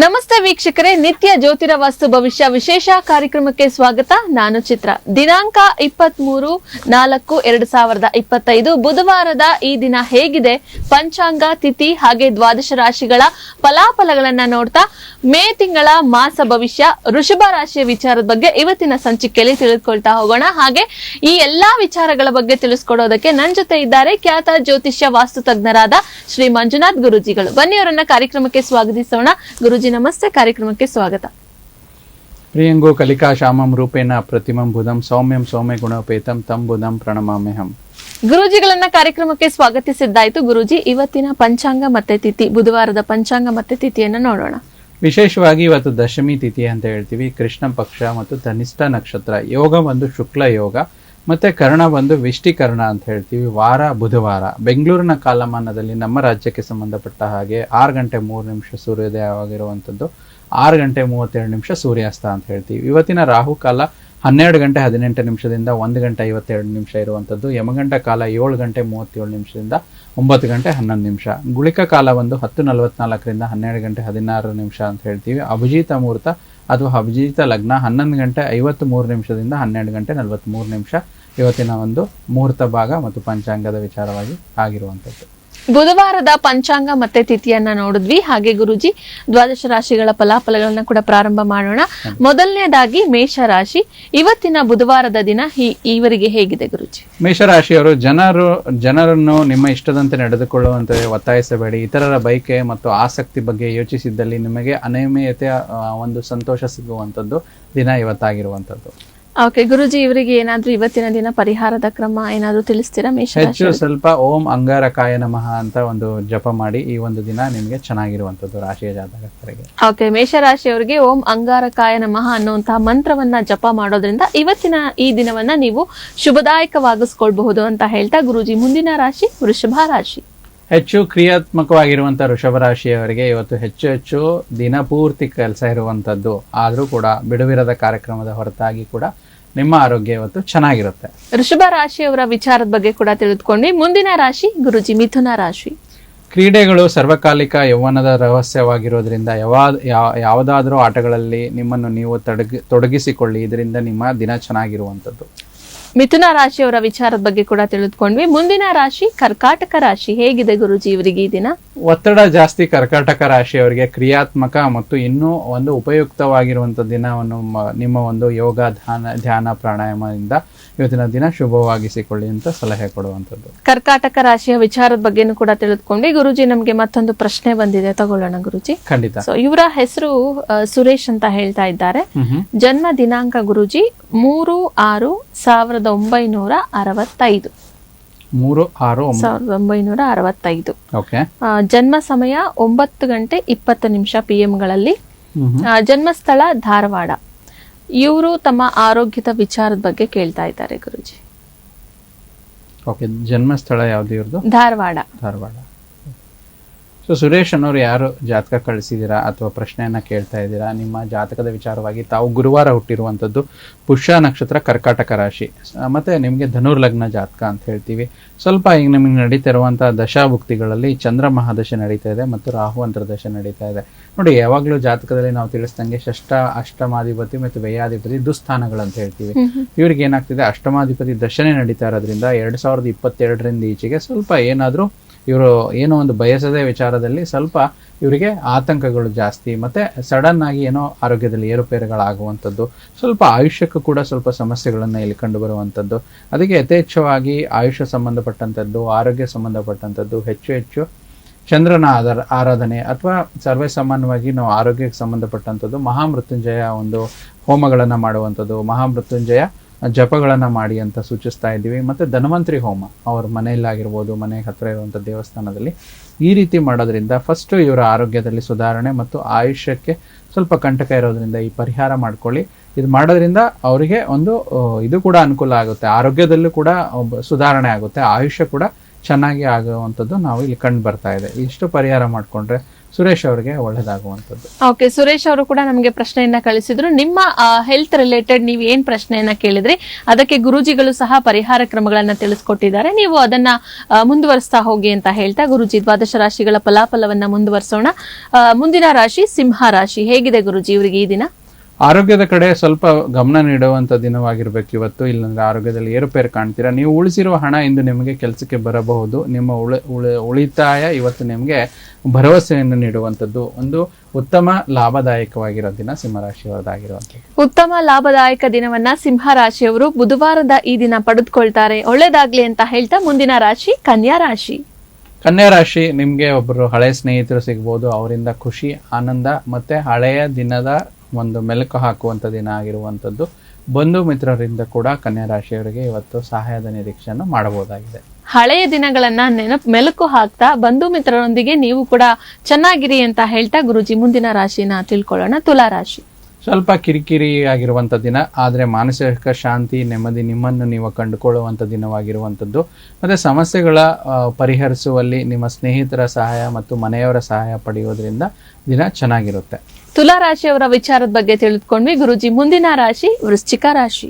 ನಮಸ್ತೆ ವೀಕ್ಷಕರೇ, ನಿತ್ಯ ಜ್ಯೋತಿರ ವಾಸ್ತು ಭವಿಷ್ಯ ವಿಶೇಷ ಕಾರ್ಯಕ್ರಮಕ್ಕೆ ಸ್ವಾಗತ. ನಾನು ಚಿತ್ರ. ದಿನಾಂಕ ಇಪ್ಪತ್ತ್ ಮೂರು ನಾಲ್ಕು ಎರಡ್ ಸಾವಿರದ ಇಪ್ಪತ್ತೈದು. ಬುಧವಾರದ ಈ ದಿನ ಹೇಗಿದೆ? ಪಂಚಾಂಗ, ತಿಥಿ ಹಾಗೆ ದ್ವಾದಶ ರಾಶಿಗಳ ಫಲಾಫಲಗಳನ್ನ ನೋಡ್ತಾ ಮೇ ತಿಂಗಳ ಮಾಸ ಭವಿಷ್ಯ, ವೃಷಭ ರಾಶಿಯ ವಿಚಾರದ ಬಗ್ಗೆ ಇವತ್ತಿನ ಸಂಚಿಕೆಯಲ್ಲಿ ತಿಳಿದುಕೊಳ್ತಾ ಹೋಗೋಣ. ಹಾಗೆ ಈ ಎಲ್ಲಾ ವಿಚಾರಗಳ ಬಗ್ಗೆ ತಿಳಿಸ್ಕೊಡೋದಕ್ಕೆ ನನ್ನ ಜೊತೆ ಇದ್ದಾರೆ ಖ್ಯಾತ ಜ್ಯೋತಿಷ್ಯ ವಾಸ್ತು ತಜ್ಞರಾದ ಶ್ರೀ ಮಂಜುನಾಥ್ ಗುರುಜಿಗಳು. ಬನ್ನಿ ಅವರನ್ನ ಕಾರ್ಯಕ್ರಮಕ್ಕೆ ಸ್ವಾಗತಿಸೋಣ. ಗುರುಜಿ ನಮಸ್ತೆ ಕಾರ್ಯಕ್ರಮಕ್ಕೆ ಸ್ವಾಗತ. ಪ್ರಿಯಂಗೋ ಕಲಿಕಾ ಶ್ಯಾಮಂ ರೂಪೇಣ ಪ್ರತಿಮಂ ಬುಧಂ ಸೌಮ್ಯಂ ಸೌಮ್ಯ ಗುಣಪೇತಂ ತಂ ಬುಧಂ ಪ್ರಣಮಾಮ್ಯಹಂ. ಗುರೂಜಿಗಳನ್ನ ಕಾರ್ಯಕ್ರಮಕ್ಕೆ ಸ್ವಾಗತಿಸಿದ್ದಾಯ್ತು ಗುರೂಜಿ. ಇವತ್ತಿನ ಪಂಚಾಂಗ ಮತ್ತೆ ತಿಥಿ ಬುಧವಾರದ ಪಂಚಾಂಗ ಮತ್ತೆ ತಿಥಿಯನ್ನ ನೋಡೋಣ. ವಿಶೇಷವಾಗಿ ಇವತ್ತು ದಶಮಿ ತಿಥಿ ಅಂತ ಹೇಳ್ತೀವಿ. ಕೃಷ್ಣ ಪಕ್ಷ ಮತ್ತು ಧನಿಷ್ಠ ನಕ್ಷತ್ರ. ಯೋಗ ಒಂದು ಶುಕ್ಲ ಯೋಗ. ಮತ್ತೆ ಕರ್ಣ ಬಂದು ವಿಷ್ಟಿಕರ್ಣ ಅಂತ ಹೇಳ್ತೀವಿ ವಾರ, ಬುಧವಾರ. ಬೆಂಗಳೂರಿನ ಕಾಲಮಾನದಲ್ಲಿ ನಮ್ಮ ರಾಜ್ಯಕ್ಕೆ ಸಂಬಂಧಪಟ್ಟ ಹಾಗೆ ಆರು ಗಂಟೆ ಮೂರು ನಿಮಿಷ ಸೂರ್ಯೋದಯವಾಗಿರುವಂಥದ್ದು, ಆರು ಗಂಟೆ ಮೂವತ್ತೆರಡು ನಿಮಿಷ ಸೂರ್ಯಾಸ್ತ ಅಂತ ಹೇಳ್ತೀವಿ. ಇವತ್ತಿನ ರಾಹುಕಾಲ ಹನ್ನೆರಡು ಗಂಟೆ ಹದಿನೆಂಟು ನಿಮಿಷದಿಂದ ಒಂದು ಗಂಟೆ ಐವತ್ತೆರಡು ನಿಮಿಷ ಇರುವಂಥದ್ದು. ಯಮಗಂಟ ಕಾಲ ಏಳು ಗಂಟೆ ಮೂವತ್ತೇಳು ನಿಮಿಷದಿಂದ ಒಂಬತ್ತು ಗಂಟೆ ಹನ್ನೊಂದು ನಿಮಿಷ. ಗುಳಿಕ ಕಾಲ ಒಂದು ಹತ್ತು ನಲವತ್ನಾಲ್ಕರಿಂದ ಹನ್ನೆರಡು ಗಂಟೆ ಹದಿನಾರು ನಿಮಿಷ ಅಂತ ಹೇಳ್ತೀವಿ. ಅಭಿಜಿತ ಮುಹೂರ್ತ ಅಥವಾ ಅಭಿಜಿತ ಲಗ್ನ ಹನ್ನೊಂದು ಗಂಟೆ ಐವತ್ತು ಮೂರು ನಿಮಿಷದಿಂದ ಹನ್ನೆರಡು ಗಂಟೆ ನಲವತ್ತ್ಮೂರು ನಿಮಿಷ. ಇವತ್ತಿನ ಒಂದು ಮುಹೂರ್ತ ಭಾಗ ಮತ್ತು ಪಂಚಾಂಗದ ವಿಚಾರವಾಗಿ ಆಗಿರುವಂಥದ್ದು. ಬುಧವಾರದ ಪಂಚಾಂಗ ಮತ್ತೆ ತಿಥಿಯನ್ನ ನೋಡಿದ್ವಿ. ಹಾಗೆ ಗುರುಜಿ, ದ್ವಾದಶ ರಾಶಿಗಳ ಫಲಾಫಲಗಳನ್ನ ಕೂಡ ಪ್ರಾರಂಭ ಮಾಡೋಣ. ಮೊದಲನೇದಾಗಿ ಮೇಷ ರಾಶಿ ಇವತ್ತಿನ ಬುಧವಾರದ ದಿನ ಈವರಿಗೆ ಈವರೆಗೆ ಹೇಗಿದೆ ಗುರುಜಿ? ಮೇಷರಾಶಿಯವರು ಜನರು, ಜನರನ್ನು ನಿಮ್ಮ ಇಷ್ಟದಂತೆ ನಡೆದುಕೊಳ್ಳುವಂತೆ ಒತ್ತಾಯಿಸಬೇಡಿ. ಇತರರ ಬಯಕೆ ಮತ್ತು ಆಸಕ್ತಿ ಬಗ್ಗೆ ಯೋಚಿಸಿದ್ದಲ್ಲಿ ನಿಮಗೆ ಅನಿಯಮೀಯತೆಯ ಒಂದು ಸಂತೋಷ ಸಿಗುವಂಥದ್ದು ದಿನ ಇವತ್ತಾಗಿರುವಂಥದ್ದು. ಓಕೆ ಗುರುಜಿ ಇವರಿಗೆ ಏನಾದ್ರೂ ಇವತ್ತಿನ ದಿನ ಪರಿಹಾರದ ಕ್ರಮ ಏನಾದ್ರೂ ತಿಳಿಸ್ತೀರಾ? ಮೇಷ ಹೆಚ್ಚು ಸ್ವಲ್ಪ ಓಂ ಅಂಗಾರಕಾಯ ನಮಃ ಅಂತ ಒಂದು ಜಪ ಮಾಡಿ ಈ ಒಂದು ದಿನ ನಿಮಗೆ ಚೆನ್ನಾಗಿರುವಂತದ್ದು ರಾಶಿಯ ಜಾತಕರಿಗೆ ಓಕೆ ಮೇಷರಾಶಿಯವರಿಗೆ ಓಂ ಅಂಗಾರಕಾಯ ನಮಃ ಅನ್ನುವಂತಹ ಮಂತ್ರವನ್ನ ಜಪ ಮಾಡೋದ್ರಿಂದ ಇವತ್ತಿನ ಈ ದಿನವನ್ನ ನೀವು ಶುಭದಾಯಕವಾಗಿಸ್ಕೊಳ್ಬಹುದು ಅಂತ ಹೇಳ್ತಾ ಗುರುಜಿ ಮುಂದಿನ ರಾಶಿ ವೃಷಭ ರಾಶಿ. ಹೆಚ್ಚು ಕ್ರಿಯಾತ್ಮಕವಾಗಿರುವಂಥ ಋಷಭ ರಾಶಿಯವರಿಗೆ ಇವತ್ತು ಹೆಚ್ಚು ಹೆಚ್ಚು ದಿನಪೂರ್ತಿ ಕೆಲಸ ಇರುವಂಥದ್ದು ಆದರೂ ಕೂಡ ಬಿಡುವಿರದ ಕಾರ್ಯಕ್ರಮದ ಹೊರತಾಗಿ ಕೂಡ ನಿಮ್ಮ ಆರೋಗ್ಯ ಇವತ್ತು ಚೆನ್ನಾಗಿರುತ್ತೆ. ಋಷಭ ರಾಶಿಯವರ ವಿಚಾರದ ಬಗ್ಗೆ ಕೂಡ ತಿಳಿದುಕೊಂಡು ಮುಂದಿನ ರಾಶಿ ಗುರುಜಿ ಮಿಥುನ ರಾಶಿ. ಕ್ರೀಡೆಗಳು ಸರ್ವಕಾಲಿಕ ಯೌವನದ ರಹಸ್ಯವಾಗಿರೋದ್ರಿಂದ ಯಾವ ಯಾವ- ಯಾವುದಾದ್ರೂ ಆಟಗಳಲ್ಲಿ ನಿಮ್ಮನ್ನು ನೀವು ತೊಡಗಿ ತೊಡಗಿಸಿಕೊಳ್ಳಿ. ಇದರಿಂದ ನಿಮ್ಮ ದಿನ ಚೆನ್ನಾಗಿರುವಂಥದ್ದು ಮಿಥುನ ರಾಶಿಯವರ ವಿಚಾರದ ಬಗ್ಗೆ ಕೂಡ ತಿಳಿದುಕೊಂಡ್ವಿ. ಮುಂದಿನ ರಾಶಿ ಕರ್ಕಾಟಕ ರಾಶಿ. ಹೇಗಿದೆ ಗುರುಜಿ ಇವರಿಗೆ ಈ ದಿನ? ಒತ್ತಡ ಜಾಸ್ತಿ ಕರ್ಕಾಟಕ ರಾಶಿಯವರಿಗೆ ಕ್ರಿಯಾತ್ಮಕ ಮತ್ತು ಇನ್ನೂ ಒಂದು ಉಪಯುಕ್ತವಾಗಿರುವಂಥ ದಿನವನ್ನು ನಿಮ್ಮ ಒಂದು ಯೋಗ ಧ್ಯಾನ ಧ್ಯಾನ ಪ್ರಾಣಾಯಾಮದಿಂದ ಇವತ್ತಿನ ದಿನ ಶುಭವಾಗಿಸಿಕೊಳ್ಳಿ ಅಂತ ಸಲಹೆ ಕೊಡುವಂಥದ್ದು. ಕರ್ಕಾಟಕ ರಾಶಿಯ ವಿಚಾರದ ಬಗ್ಗೆನೂ ಕೂಡ ತಿಳಿದುಕೊಂಡ್ವಿ. ಗುರುಜಿ ನಮ್ಗೆ ಮತ್ತೊಂದು ಪ್ರಶ್ನೆ ಬಂದಿದೆ. ತಗೊಳ್ಳೋಣ ಗುರುಜಿ. ಖಂಡಿತ. ಸೊ ಇವರ ಹೆಸರು ಸುರೇಶ್ ಅಂತ ಹೇಳ್ತಾ ಇದ್ದಾರೆ. ಜನ್ಮ ದಿನಾಂಕ ಗುರುಜಿ ಮೂರು ಆರು ಸಾವಿರದ ಒಂಬೈನೂರ ಅರವತ್ತೈದು. ಮೂರು ಆರು ಸಾವಿರದ ಒಂಬೈನೂರ ಅರವತ್ತೈದು. ಜನ್ಮ ಸಮಯ ಒಂಬತ್ತು ಗಂಟೆ ಇಪ್ಪತ್ತು ನಿಮಿಷ ಪಿ ಗಳಲ್ಲಿ ಹ್ಮ್. ಹ್ಮ್. ಜನ್ಮಸ್ಥಳ ಧಾರವಾಡ. ಇವರು ತಮ್ಮ ಆರೋಗ್ಯದ ವಿಚಾರದ ಬಗ್ಗೆ ಕೇಳ್ತಾ ಇದ್ದಾರೆ ಗುರುಜಿ. ಓಕೆ ಜನ್ಮಸ್ಥಳ ಯಾವ್ದು ಇವ್ರದ್ದು ಧಾರವಾಡ. ಧಾರವಾಡ. ಸೊ ಸುರೇಶ್ ಅನ್ನೋರು ಯಾರು ಜಾತಕ ಕಳಿಸಿದ್ದೀರಾ ಅಥವಾ ಪ್ರಶ್ನೆಯನ್ನ ಕೇಳ್ತಾ ಇದ್ದೀರಾ? ನಿಮ್ಮ ಜಾತಕದ ವಿಚಾರವಾಗಿ ತಾವು ಗುರುವಾರ ಹುಟ್ಟಿರುವಂಥದ್ದು ಪುಷ್ಯ ನಕ್ಷತ್ರ ಕರ್ಕಾಟಕ ರಾಶಿ. ಮತ್ತೆ ನಿಮಗೆ ಧನುರ್ ಲಗ್ನ ಜಾತಕ ಅಂತ ಹೇಳ್ತೀವಿ. ಸ್ವಲ್ಪ ಈಗ ನಿಮಗೆ ನಡೀತಾ ದಶಾಭುಕ್ತಿಗಳಲ್ಲಿ ಚಂದ್ರ ಮಹಾದಶೆ ನಡೀತಾ ಇದೆ ಮತ್ತು ರಾಹು ಅಂತರ್ದಶೆ ನಡೀತಾ ಇದೆ. ನೋಡಿ ಯಾವಾಗಲೂ ಜಾತಕದಲ್ಲಿ ನಾವು ತಿಳಿಸ್ದಂಗೆ ಷಷ್ಠ ಅಷ್ಟಮಾಧಿಪತಿ ಮತ್ತು ವ್ಯಯಾಧಿಪತಿ ದುಸ್ಥಾನಗಳಂತ ಹೇಳ್ತೀವಿ. ಇವ್ರಿಗೆ ಏನಾಗ್ತಿದೆ? ಅಷ್ಟಮಾಧಿಪತಿ ದಶನೆ ನಡೀತಾ ಇರೋದ್ರಿಂದ ಎರಡ್ ಸಾವಿರದ ಇಪ್ಪತ್ತೆರಡರಿಂದ ಈಚೆಗೆ ಸ್ವಲ್ಪ ಏನಾದರೂ ಇವರು ಏನೋ ಒಂದು ಬಯಸದೆ ವಿಚಾರದಲ್ಲಿ ಸ್ವಲ್ಪ ಇವರಿಗೆ ಆತಂಕಗಳು ಜಾಸ್ತಿ, ಮತ್ತೆ ಸಡನ್ ಆಗಿ ಏನೋ ಆರೋಗ್ಯದಲ್ಲಿ ಏರುಪೇರುಗಳಾಗುವಂಥದ್ದು, ಸ್ವಲ್ಪ ಆಯುಷ್ಯಕ್ಕೂ ಕೂಡ ಸ್ವಲ್ಪ ಸಮಸ್ಯೆಗಳನ್ನು ಇಲ್ಲಿ ಕಂಡು ಬರುವಂಥದ್ದು ಅದಕ್ಕೆ ಯಥೇಚ್ಛವಾಗಿ ಆಯುಷ್ಯ ಸಂಬಂಧಪಟ್ಟಂಥದ್ದು, ಆರೋಗ್ಯ ಸಂಬಂಧಪಟ್ಟಂಥದ್ದು, ಹೆಚ್ಚು ಹೆಚ್ಚು ಚಂದ್ರನ ಆಧಾರ ಆರಾಧನೆ ಅಥವಾ ಸರ್ವೇ ಸಾಮಾನ್ಯವಾಗಿ ನಾವು ಆರೋಗ್ಯಕ್ಕೆ ಸಂಬಂಧಪಟ್ಟಂಥದ್ದು, ಮಹಾಮೃತ್ಯುಂಜಯ ಒಂದು ಹೋಮಗಳನ್ನು ಮಾಡುವಂಥದ್ದು, ಮಹಾಮೃತ್ಯುಂಜಯ ಜಪಗಳನ್ನು ಮಾಡಿ ಅಂತ ಸೂಚಿಸ್ತಾ ಇದ್ದೀವಿ. ಮತ್ತು ಧನ್ವಂತರಿ ಹೋಮ, ಅವ್ರ ಮನೆಯಲ್ಲಾಗಿರ್ಬೋದು, ಮನೆ ಹತ್ತಿರ ಇರುವಂಥ ದೇವಸ್ಥಾನದಲ್ಲಿ ಈ ರೀತಿ ಮಾಡೋದ್ರಿಂದ ಫಸ್ಟು ಇವರ ಆರೋಗ್ಯದಲ್ಲಿ ಸುಧಾರಣೆ ಮತ್ತು ಆಯುಷ್ಯಕ್ಕೆ ಸ್ವಲ್ಪ ಕಂಟಕ ಇರೋದ್ರಿಂದ ಈ ಪರಿಹಾರ ಮಾಡ್ಕೊಳ್ಳಿ. ಇದು ಮಾಡೋದ್ರಿಂದ ಅವರಿಗೆ ಒಂದು ಇದು ಕೂಡ ಅನುಕೂಲ ಆಗುತ್ತೆ. ಆರೋಗ್ಯದಲ್ಲೂ ಕೂಡ ಸುಧಾರಣೆ ಆಗುತ್ತೆ. ಆಯುಷ್ಯ ಕೂಡ ಚೆನ್ನಾಗಿ ಆಗುವಂಥದ್ದು ನಾವು ಇಲ್ಲಿ ಕಂಡು ಬರ್ತಾ ಇದೆ. ಇಷ್ಟು ಪರಿಹಾರ ಮಾಡಿಕೊಂಡ್ರೆ ಸುರೇಶ್ ಅವರಿಗೆ ಒಳ್ಳೇದಾಗುವಂಥದ್ದು. ಓಕೆ ಸುರೇಶ್ ಅವರು ಕೂಡ ನಮಗೆ ಪ್ರಶ್ನೆಯನ್ನ ಕಳಿಸಿದ್ರು. ನಿಮ್ಮ ಹೆಲ್ತ್ ರಿಲೇಟೆಡ್ ನೀವು ಏನ್ ಪ್ರಶ್ನೆಯನ್ನ ಕೇಳಿದ್ರಿ? ಅದಕ್ಕೆ ಗುರುಜಿಗಳು ಸಹ ಪರಿಹಾರ ಕ್ರಮಗಳನ್ನ ತಿಳಿಸ್ಕೊಟ್ಟಿದ್ದಾರೆ. ನೀವು ಅದನ್ನ ಮುಂದುವರಿಸ್ತಾ ಹೋಗಿ ಅಂತ ಹೇಳ್ತಾ ಗುರುಜಿ ದ್ವಾದಶ ರಾಶಿಗಳ ಫಲಾಫಲವನ್ನ ಮುಂದುವರಿಸೋಣ. ಮುಂದಿನ ರಾಶಿ ಸಿಂಹ ರಾಶಿ. ಹೇಗಿದೆ ಗುರುಜಿ ಇವರಿಗೆ ಈ ದಿನ? ಆರೋಗ್ಯದ ಕಡೆ ಸ್ವಲ್ಪ ಗಮನ ನೀಡುವಂತ ದಿನವಾಗಿರ್ಬೇಕು ಇವತ್ತು. ಇಲ್ಲಂದ್ರೆ ಆರೋಗ್ಯದಲ್ಲಿ ಏರುಪೇರು ಕಾಣ್ತೀರಾ? ನೀವು ಉಳಿಸಿರುವ ಹಣ ಇಂದು ನಿಮಗೆ ಕೆಲಸಕ್ಕೆ ಬರಬಹುದು. ನಿಮ್ಮ ಉಳಿ ಉಳಿ- ಉಳಿತಾಯ ಇವತ್ತು ನಿಮಗೆ ಭರವಸೆಯನ್ನು ನೀಡುವಂಥದ್ದು. ಒಂದು ಉತ್ತಮ ಲಾಭದಾಯಕವಾಗಿರೋ ದಿನ ಸಿಂಹರಾಶಿಯವರದಾಗಿರುವಂಥದ್ದು ಉತ್ತಮ ಲಾಭದಾಯಕ ದಿನವನ್ನ ಸಿಂಹ ರಾಶಿಯವರು ಬುಧವಾರದ ಈ ದಿನ ಪಡೆದುಕೊಳ್ತಾರೆ. ಒಳ್ಳೇದಾಗ್ಲಿ ಅಂತ ಹೇಳ್ತಾ ಮುಂದಿನ ರಾಶಿ ಕನ್ಯಾ ರಾಶಿ. ಕನ್ಯಾ ರಾಶಿ ನಿಮ್ಗೆ ಒಬ್ಬರು ಹಳೆ ಸ್ನೇಹಿತರು ಸಿಗ್ಬೋದು. ಅವರಿಂದ ಖುಷಿ ಆನಂದ ಮತ್ತೆ ಹಳೆಯ ದಿನದ ಒಂದು ಮೆಲುಕು ಹಾಕುವಂಥ ದಿನ ಆಗಿರುವಂಥದ್ದು. ಬಂಧು ಮಿತ್ರರಿಂದ ಕೂಡ ಕನ್ಯಾ ರಾಶಿಯವರಿಗೆ ಇವತ್ತು ಸಹಾಯದ ನಿರೀಕ್ಷೆಯನ್ನು ಮಾಡಬಹುದಾಗಿದೆ. ಹಳೆಯ ದಿನಗಳನ್ನ ನೆನಪು ಮೆಲುಕು ಹಾಕ್ತಾ ಬಂಧು ಮಿತ್ರರೊಂದಿಗೆ ನೀವು ಕೂಡ ಚೆನ್ನಾಗಿರಿ ಅಂತ ಹೇಳ್ತಾ ಗುರುಜಿ ಮುಂದಿನ ರಾಶಿನ ತಿಳ್ಕೊಳ್ಳೋಣ. ತುಲಾ ರಾಶಿ. ಸ್ವಲ್ಪ ಕಿರಿಕಿರಿ ಆಗಿರುವಂಥ ದಿನ ಆದರೆ ಮಾನಸಿಕ ಶಾಂತಿ ನೆಮ್ಮದಿ ನಿಮ್ಮನ್ನು ನೀವು ಕಂಡುಕೊಳ್ಳುವಂಥ ದಿನವಾಗಿರುವಂಥದ್ದು. ಮತ್ತೆ ಸಮಸ್ಯೆಗಳ ಪರಿಹರಿಸುವಲ್ಲಿ ನಿಮ್ಮ ಸ್ನೇಹಿತರ ಸಹಾಯ ಮತ್ತು ಮನೆಯವರ ಸಹಾಯ ಪಡೆಯೋದ್ರಿಂದ ದಿನ ಚೆನ್ನಾಗಿರುತ್ತೆ. ತುಲಾ ರಾಶಿಯವರ ವಿಚಾರದ ಬಗ್ಗೆ ತಿಳಿದುಕೊಂಡ್ವಿ. ಗುರುಜಿ ಮುಂದಿನ ರಾಶಿ ವೃಶ್ಚಿಕ ರಾಶಿ.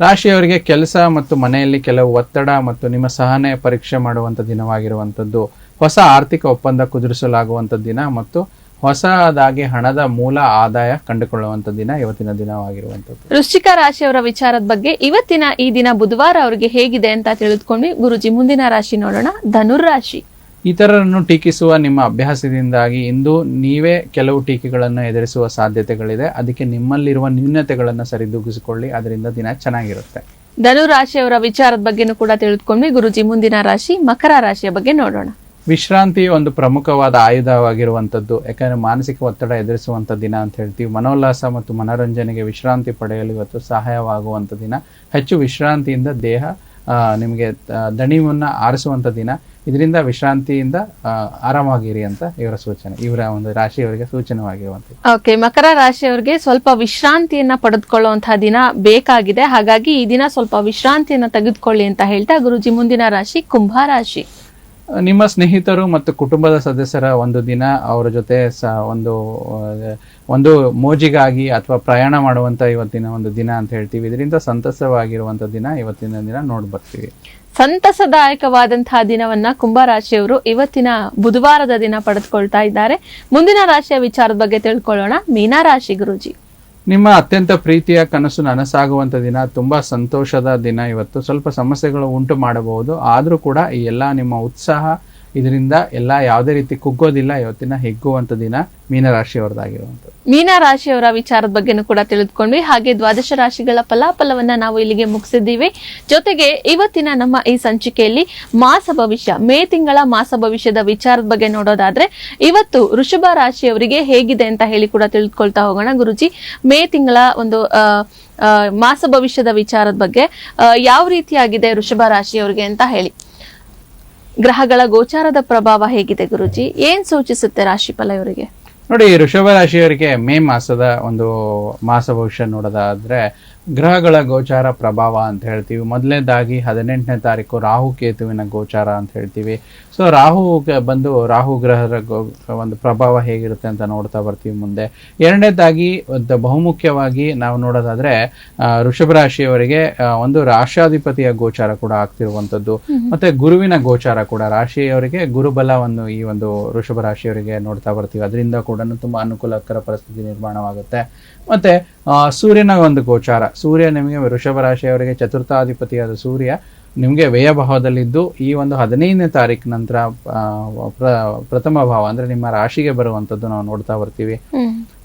ರಾಶಿಯವರಿಗೆ ಕೆಲಸ ಮತ್ತು ಮನೆಯಲ್ಲಿ ಕೆಲವು ಒತ್ತಡ ಮತ್ತು ನಿಮ್ಮ ಸಹನೆ ಪರೀಕ್ಷೆ ಮಾಡುವಂತ ದಿನವಾಗಿರುವಂತದ್ದು. ಹೊಸ ಆರ್ಥಿಕ ಒಪ್ಪಂದ ಕುದುರಿಸಲಾಗುವಂತ ದಿನ ಮತ್ತು ಹೊಸದಾಗಿ ಹಣದ ಮೂಲ ಆದಾಯ ಕಂಡುಕೊಳ್ಳುವಂತ ದಿನ ಇವತ್ತಿನ ದಿನವಾಗಿರುವಂತದ್ದು. ವೃಶ್ಚಿಕ ರಾಶಿಯವರ ವಿಚಾರದ ಬಗ್ಗೆ ಇವತ್ತಿನ ಈ ದಿನ ಬುಧವಾರ ಅವರಿಗೆ ಹೇಗಿದೆ ಅಂತ ತಿಳಿದುಕೊಂಡ್ವಿ. ಗುರುಜಿ ಮುಂದಿನ ರಾಶಿ ನೋಡೋಣ. ಧನುರ್ ರಾಶಿ. ಇತರರನ್ನು ಟೀಕಿಸುವ ನಿಮ್ಮ ಅಭ್ಯಾಸದಿಂದಾಗಿ ಇಂದು ನೀವೇ ಕೆಲವು ಟೀಕೆಗಳನ್ನು ಎದುರಿಸುವ ಸಾಧ್ಯತೆಗಳಿದೆ. ಅದಕ್ಕೆ ನಿಮ್ಮಲ್ಲಿರುವ ನ್ಯೂನತೆಗಳನ್ನು ಸರಿದೂಗಿಸಿಕೊಳ್ಳಿ. ಅದರಿಂದ ದಿನ ಚೆನ್ನಾಗಿರುತ್ತೆ. ಧನು ರಾಶಿಯವರ ವಿಚಾರದ ಬಗ್ಗೆನೂ ಕೂಡ ತಿಳಿದುಕೊಂಡ್ವಿ ಗುರುಜಿ ಮುಂದಿನ ರಾಶಿ ಮಕರ ರಾಶಿಯ ಬಗ್ಗೆ ನೋಡೋಣ. ವಿಶ್ರಾಂತಿ ಒಂದು ಪ್ರಮುಖವಾದ ಆಯುಧವಾಗಿರುವಂಥದ್ದು. ಯಾಕಂದರೆ ಮಾನಸಿಕ ಒತ್ತಡ ಎದುರಿಸುವಂಥ ದಿನ ಅಂತ ಹೇಳ್ತೀವಿ. ಮನೋಲ್ಲಾಸ ಮತ್ತು ಮನೋರಂಜನೆಗೆ ವಿಶ್ರಾಂತಿ ಪಡೆಯಲು ಇವತ್ತು ಸಹಾಯವಾಗುವಂಥ ದಿನ. ಹೆಚ್ಚು ವಿಶ್ರಾಂತಿಯಿಂದ ದೇಹ ನಿಮಗೆ ದಣಿವನ್ನ ಆರಿಸುವಂಥ ದಿನ. ಇದರಿಂದ ವಿಶ್ರಾಂತಿಯಿಂದ ಆರಾಮಾಗಿರಿ ಅಂತ ಇವರ ಸೂಚನೆ ಇವರ ಒಂದು ರಾಶಿಯವರಿಗೆ ಸೂಚನೆವಾಗಿರುವಂಥದ್ದು ಓಕೆ ಮಕರ ರಾಶಿಯವರಿಗೆ ಸ್ವಲ್ಪ ವಿಶ್ರಾಂತಿಯನ್ನ ಪಡೆದುಕೊಳ್ಳುವಂತಹ ದಿನ ಬೇಕಾಗಿದೆ. ಹಾಗಾಗಿ ಈ ದಿನ ಸ್ವಲ್ಪ ವಿಶ್ರಾಂತಿಯನ್ನ ತೆಗೆದುಕೊಳ್ಳಿ ಅಂತ ಹೇಳ್ತಾ ಗುರುಜಿ ಮುಂದಿನ ರಾಶಿ ಕುಂಭ ರಾಶಿ. ನಿಮ್ಮ ಸ್ನೇಹಿತರು ಮತ್ತು ಕುಟುಂಬದ ಸದಸ್ಯರ ಒಂದು ದಿನ ಅವರ ಜೊತೆ ಸ ಒಂದು ಒಂದು ಮೋಜಿಗಾಗಿ ಅಥವಾ ಪ್ರಯಾಣ ಮಾಡುವಂತ ಇವತ್ತಿನ ಒಂದು ದಿನ ಅಂತ ಹೇಳ್ತೀವಿ. ಇದರಿಂದ ಸಂತಸವಾಗಿರುವಂತ ದಿನ ಇವತ್ತಿನ ದಿನ ನೋಡಿ ಬರ್ತೀವಿ ಸಂತಸದಾಯಕವಾದಂತಹ ದಿನವನ್ನ ಕುಂಭ ರಾಶಿಯವರು ಇವತ್ತಿನ ಬುಧವಾರದ ದಿನ ಪಡೆದುಕೊಳ್ತಾ ಇದ್ದಾರೆ. ಮುಂದಿನ ರಾಶಿಯ ವಿಚಾರದ ಬಗ್ಗೆ ತಿಳ್ಕೊಳ್ಳೋಣ. ಮೀನಾ ರಾಶಿ ಗುರುಜಿ. ನಿಮ್ಮ ಅತ್ಯಂತ ಪ್ರೀತಿಯ ಕನಸು ನನಸಾಗುವಂತ ದಿನ, ತುಂಬಾ ಸಂತೋಷದ ದಿನ ಇವತ್ತು. ಸ್ವಲ್ಪ ಸಮಸ್ಯೆಗಳು ಉಂಟು ಮಾಡಬಹುದು. ಆದ್ರೂ ಕೂಡ ಈ ಎಲ್ಲಾ ನಿಮ್ಮ ಉತ್ಸಾಹ ಇದರಿಂದ ಎಲ್ಲ ಯಾವುದೇ ರೀತಿ ಕುಗ್ಗೋದಿಲ್ಲ ಇವತ್ತಿನ ಹೆಗ್ಗುವಂತ ದಿನ ಮೀನರಾಶಿಯವರದಾಗಿರುವಂಥದ್ದು. ಮೀನರಾಶಿಯವರ ವಿಚಾರದ ಬಗ್ಗೆನೂ ಕೂಡ ತಿಳಿದುಕೊಂಡ್ವಿ. ಹಾಗೆ ದ್ವಾದಶ ರಾಶಿಗಳ ಫಲಾಫಲವನ್ನ ನಾವು ಇಲ್ಲಿಗೆ ಮುಗಿಸಿದ್ದೀವಿ. ಜೊತೆಗೆ ಇವತ್ತಿನ ನಮ್ಮ ಈ ಸಂಚಿಕೆಯಲ್ಲಿ ಮಾಸ ಭವಿಷ್ಯ, ಮೇ ತಿಂಗಳ ಮಾಸ ಭವಿಷ್ಯದ ವಿಚಾರದ ಬಗ್ಗೆ ನೋಡೋದಾದ್ರೆ, ಇವತ್ತು ವೃಷಭ ರಾಶಿಯವರಿಗೆ ಹೇಗಿದೆ ಅಂತ ಹೇಳಿ ಕೂಡ ತಿಳಿದುಕೊಳ್ತಾ ಹೋಗೋಣ. ಗುರುಜಿ, ಮೇ ತಿಂಗಳ ಒಂದು ಮಾಸ ಭವಿಷ್ಯದ ವಿಚಾರದ ಬಗ್ಗೆ ಯಾವ ರೀತಿಯಾಗಿದೆ ವೃಷಭ ರಾಶಿಯವರಿಗೆ ಅಂತ ಹೇಳಿ. ಗ್ರಹಗಳ ಗೋಚಾರದ ಪ್ರಭಾವ ಹೇಗಿದೆ ಗುರುಜಿ? ಏನ್ ಸೂಚಿಸುತ್ತೆ ರಾಶಿಫಲ ಇವರಿಗೆ? ನೋಡಿ, ಋಷಭ ರಾಶಿಯವರಿಗೆ ಮೇ ಮಾಸದ ಒಂದು ಮಾಸ ಭವಿಷ್ಯ ನೋಡೋದಾದ್ರೆ ಗ್ರಹಗಳ ಗೋಚಾರ ಪ್ರಭಾವ ಅಂತ ಹೇಳ್ತೀವಿ. ಮೊದಲನೇದಾಗಿ ಹದಿನೆಂಟನೇ ತಾರೀಕು ರಾಹು ಕೇತುವಿನ ಗೋಚಾರ ಅಂತ ಹೇಳ್ತೀವಿ. ಸೊ ರಾಹು ಬಂದು ರಾಹು ಗ್ರಹದ ಒಂದು ಪ್ರಭಾವ ಹೇಗಿರುತ್ತೆ ಅಂತ ನೋಡ್ತಾ ಬರ್ತೀವಿ ಮುಂದೆ. ಎರಡನೇದಾಗಿ ಒಂದು ಬಹುಮುಖ್ಯವಾಗಿ ನಾವು ನೋಡೋದಾದ್ರೆ ಋಷಭ ರಾಶಿಯವರಿಗೆ ಒಂದು ರಾಷ್ಟ್ರಾಧಿಪತಿಯ ಗೋಚಾರ ಕೂಡ ಆಗ್ತಿರುವಂಥದ್ದು. ಮತ್ತೆ ಗುರುವಿನ ಗೋಚಾರ ಕೂಡ ರಾಶಿಯವರಿಗೆ ಗುರುಬಲವನ್ನು ಈ ಒಂದು ಋಷಭ ರಾಶಿಯವರಿಗೆ ನೋಡ್ತಾ ಬರ್ತೀವಿ. ಅದರಿಂದ ಕೂಡ ತುಂಬಾ ಅನುಕೂಲಕರ ಪರಿಸ್ಥಿತಿ ನಿರ್ಮಾಣವಾಗುತ್ತೆ. ಮತ್ತೆ ಸೂರ್ಯನ ಒಂದು ಗೋಚಾರ. ಸೂರ್ಯ ನಿಮಗೆ ವೃಷಭ ರಾಶಿಯವರಿಗೆ ಚತುರ್ಥಾಧಿಪತಿಯಾದ ಸೂರ್ಯ ನಿಮಗೆ ವ್ಯಯಭಾವದಲ್ಲಿದ್ದು ಈ ಒಂದು ಹದಿನೈದನೇ ತಾರೀಕು ನಂತರ ಪ್ರಥಮ ಭಾವ ಅಂದ್ರೆ ನಿಮ್ಮ ರಾಶಿಗೆ ಬರುವಂತದ್ದು ನಾವು ನೋಡ್ತಾ ಬರ್ತೀವಿ.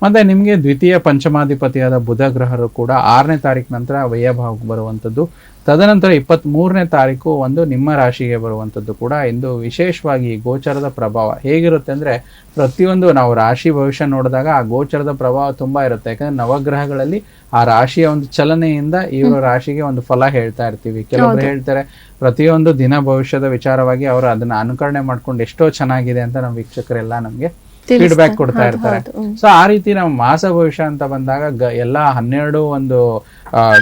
ಮತ್ತೆ ನಿಮಗೆ ದ್ವಿತೀಯ ಪಂಚಮಾಧಿಪತಿಯಾದ ಬುಧ ಗ್ರಹರು ಕೂಡ ಆರನೇ ತಾರೀಕು ನಂತರ ವ್ಯಯಭಾವಕ್ಕೆ ಬರುವಂತದ್ದು. ತದನಂತರ ಇಪ್ಪತ್ತ್ ಮೂರನೇ ತಾರೀಕು ಒಂದು ನಿಮ್ಮ ರಾಶಿಗೆ ಬರುವಂತದ್ದು ಕೂಡ ಇಂದು ವಿಶೇಷವಾಗಿ ಗೋಚರದ ಪ್ರಭಾವ. ಹೇಗಿರುತ್ತೆ ಅಂದ್ರೆ ಪ್ರತಿಯೊಂದು ನಾವು ರಾಶಿ ಭವಿಷ್ಯ ನೋಡಿದಾಗ ಆ ಗೋಚರದ ಪ್ರಭಾವ ತುಂಬಾ ಇರುತ್ತೆ. ಯಾಕಂದ್ರೆ ನವಗ್ರಹಗಳಲ್ಲಿ ಆ ರಾಶಿಯ ಒಂದು ಚಲನೆಯಿಂದ ಈ ರಾಶಿಗೆ ಒಂದು ಫಲ ಹೇಳ್ತಾ ಇರ್ತೀವಿ. ಕೆಲವರು ಹೇಳ್ತಾರೆ ಪ್ರತಿಯೊಂದು ದಿನ ಭವಿಷ್ಯದ ವಿಚಾರವಾಗಿ ಅವರು ಅದನ್ನ ಅನುಕರಣೆ ಮಾಡ್ಕೊಂಡು ಎಷ್ಟೋ ಚೆನ್ನಾಗಿದೆ ಅಂತ ನಮ್ಮ ವೀಕ್ಷಕರೆಲ್ಲ ನಮ್ಗೆ ಫೀಡ್ಬ್ಯಾಕ್ ಕೊಡ್ತಾ ಇರ್ತಾರೆ. ಸೊ ಆ ರೀತಿ ನಾವು ಮಾಸ ಭವಿಷ್ಯ ಅಂತ ಬಂದಾಗ ಎಲ್ಲಾ ಹನ್ನೆರಡು ಒಂದು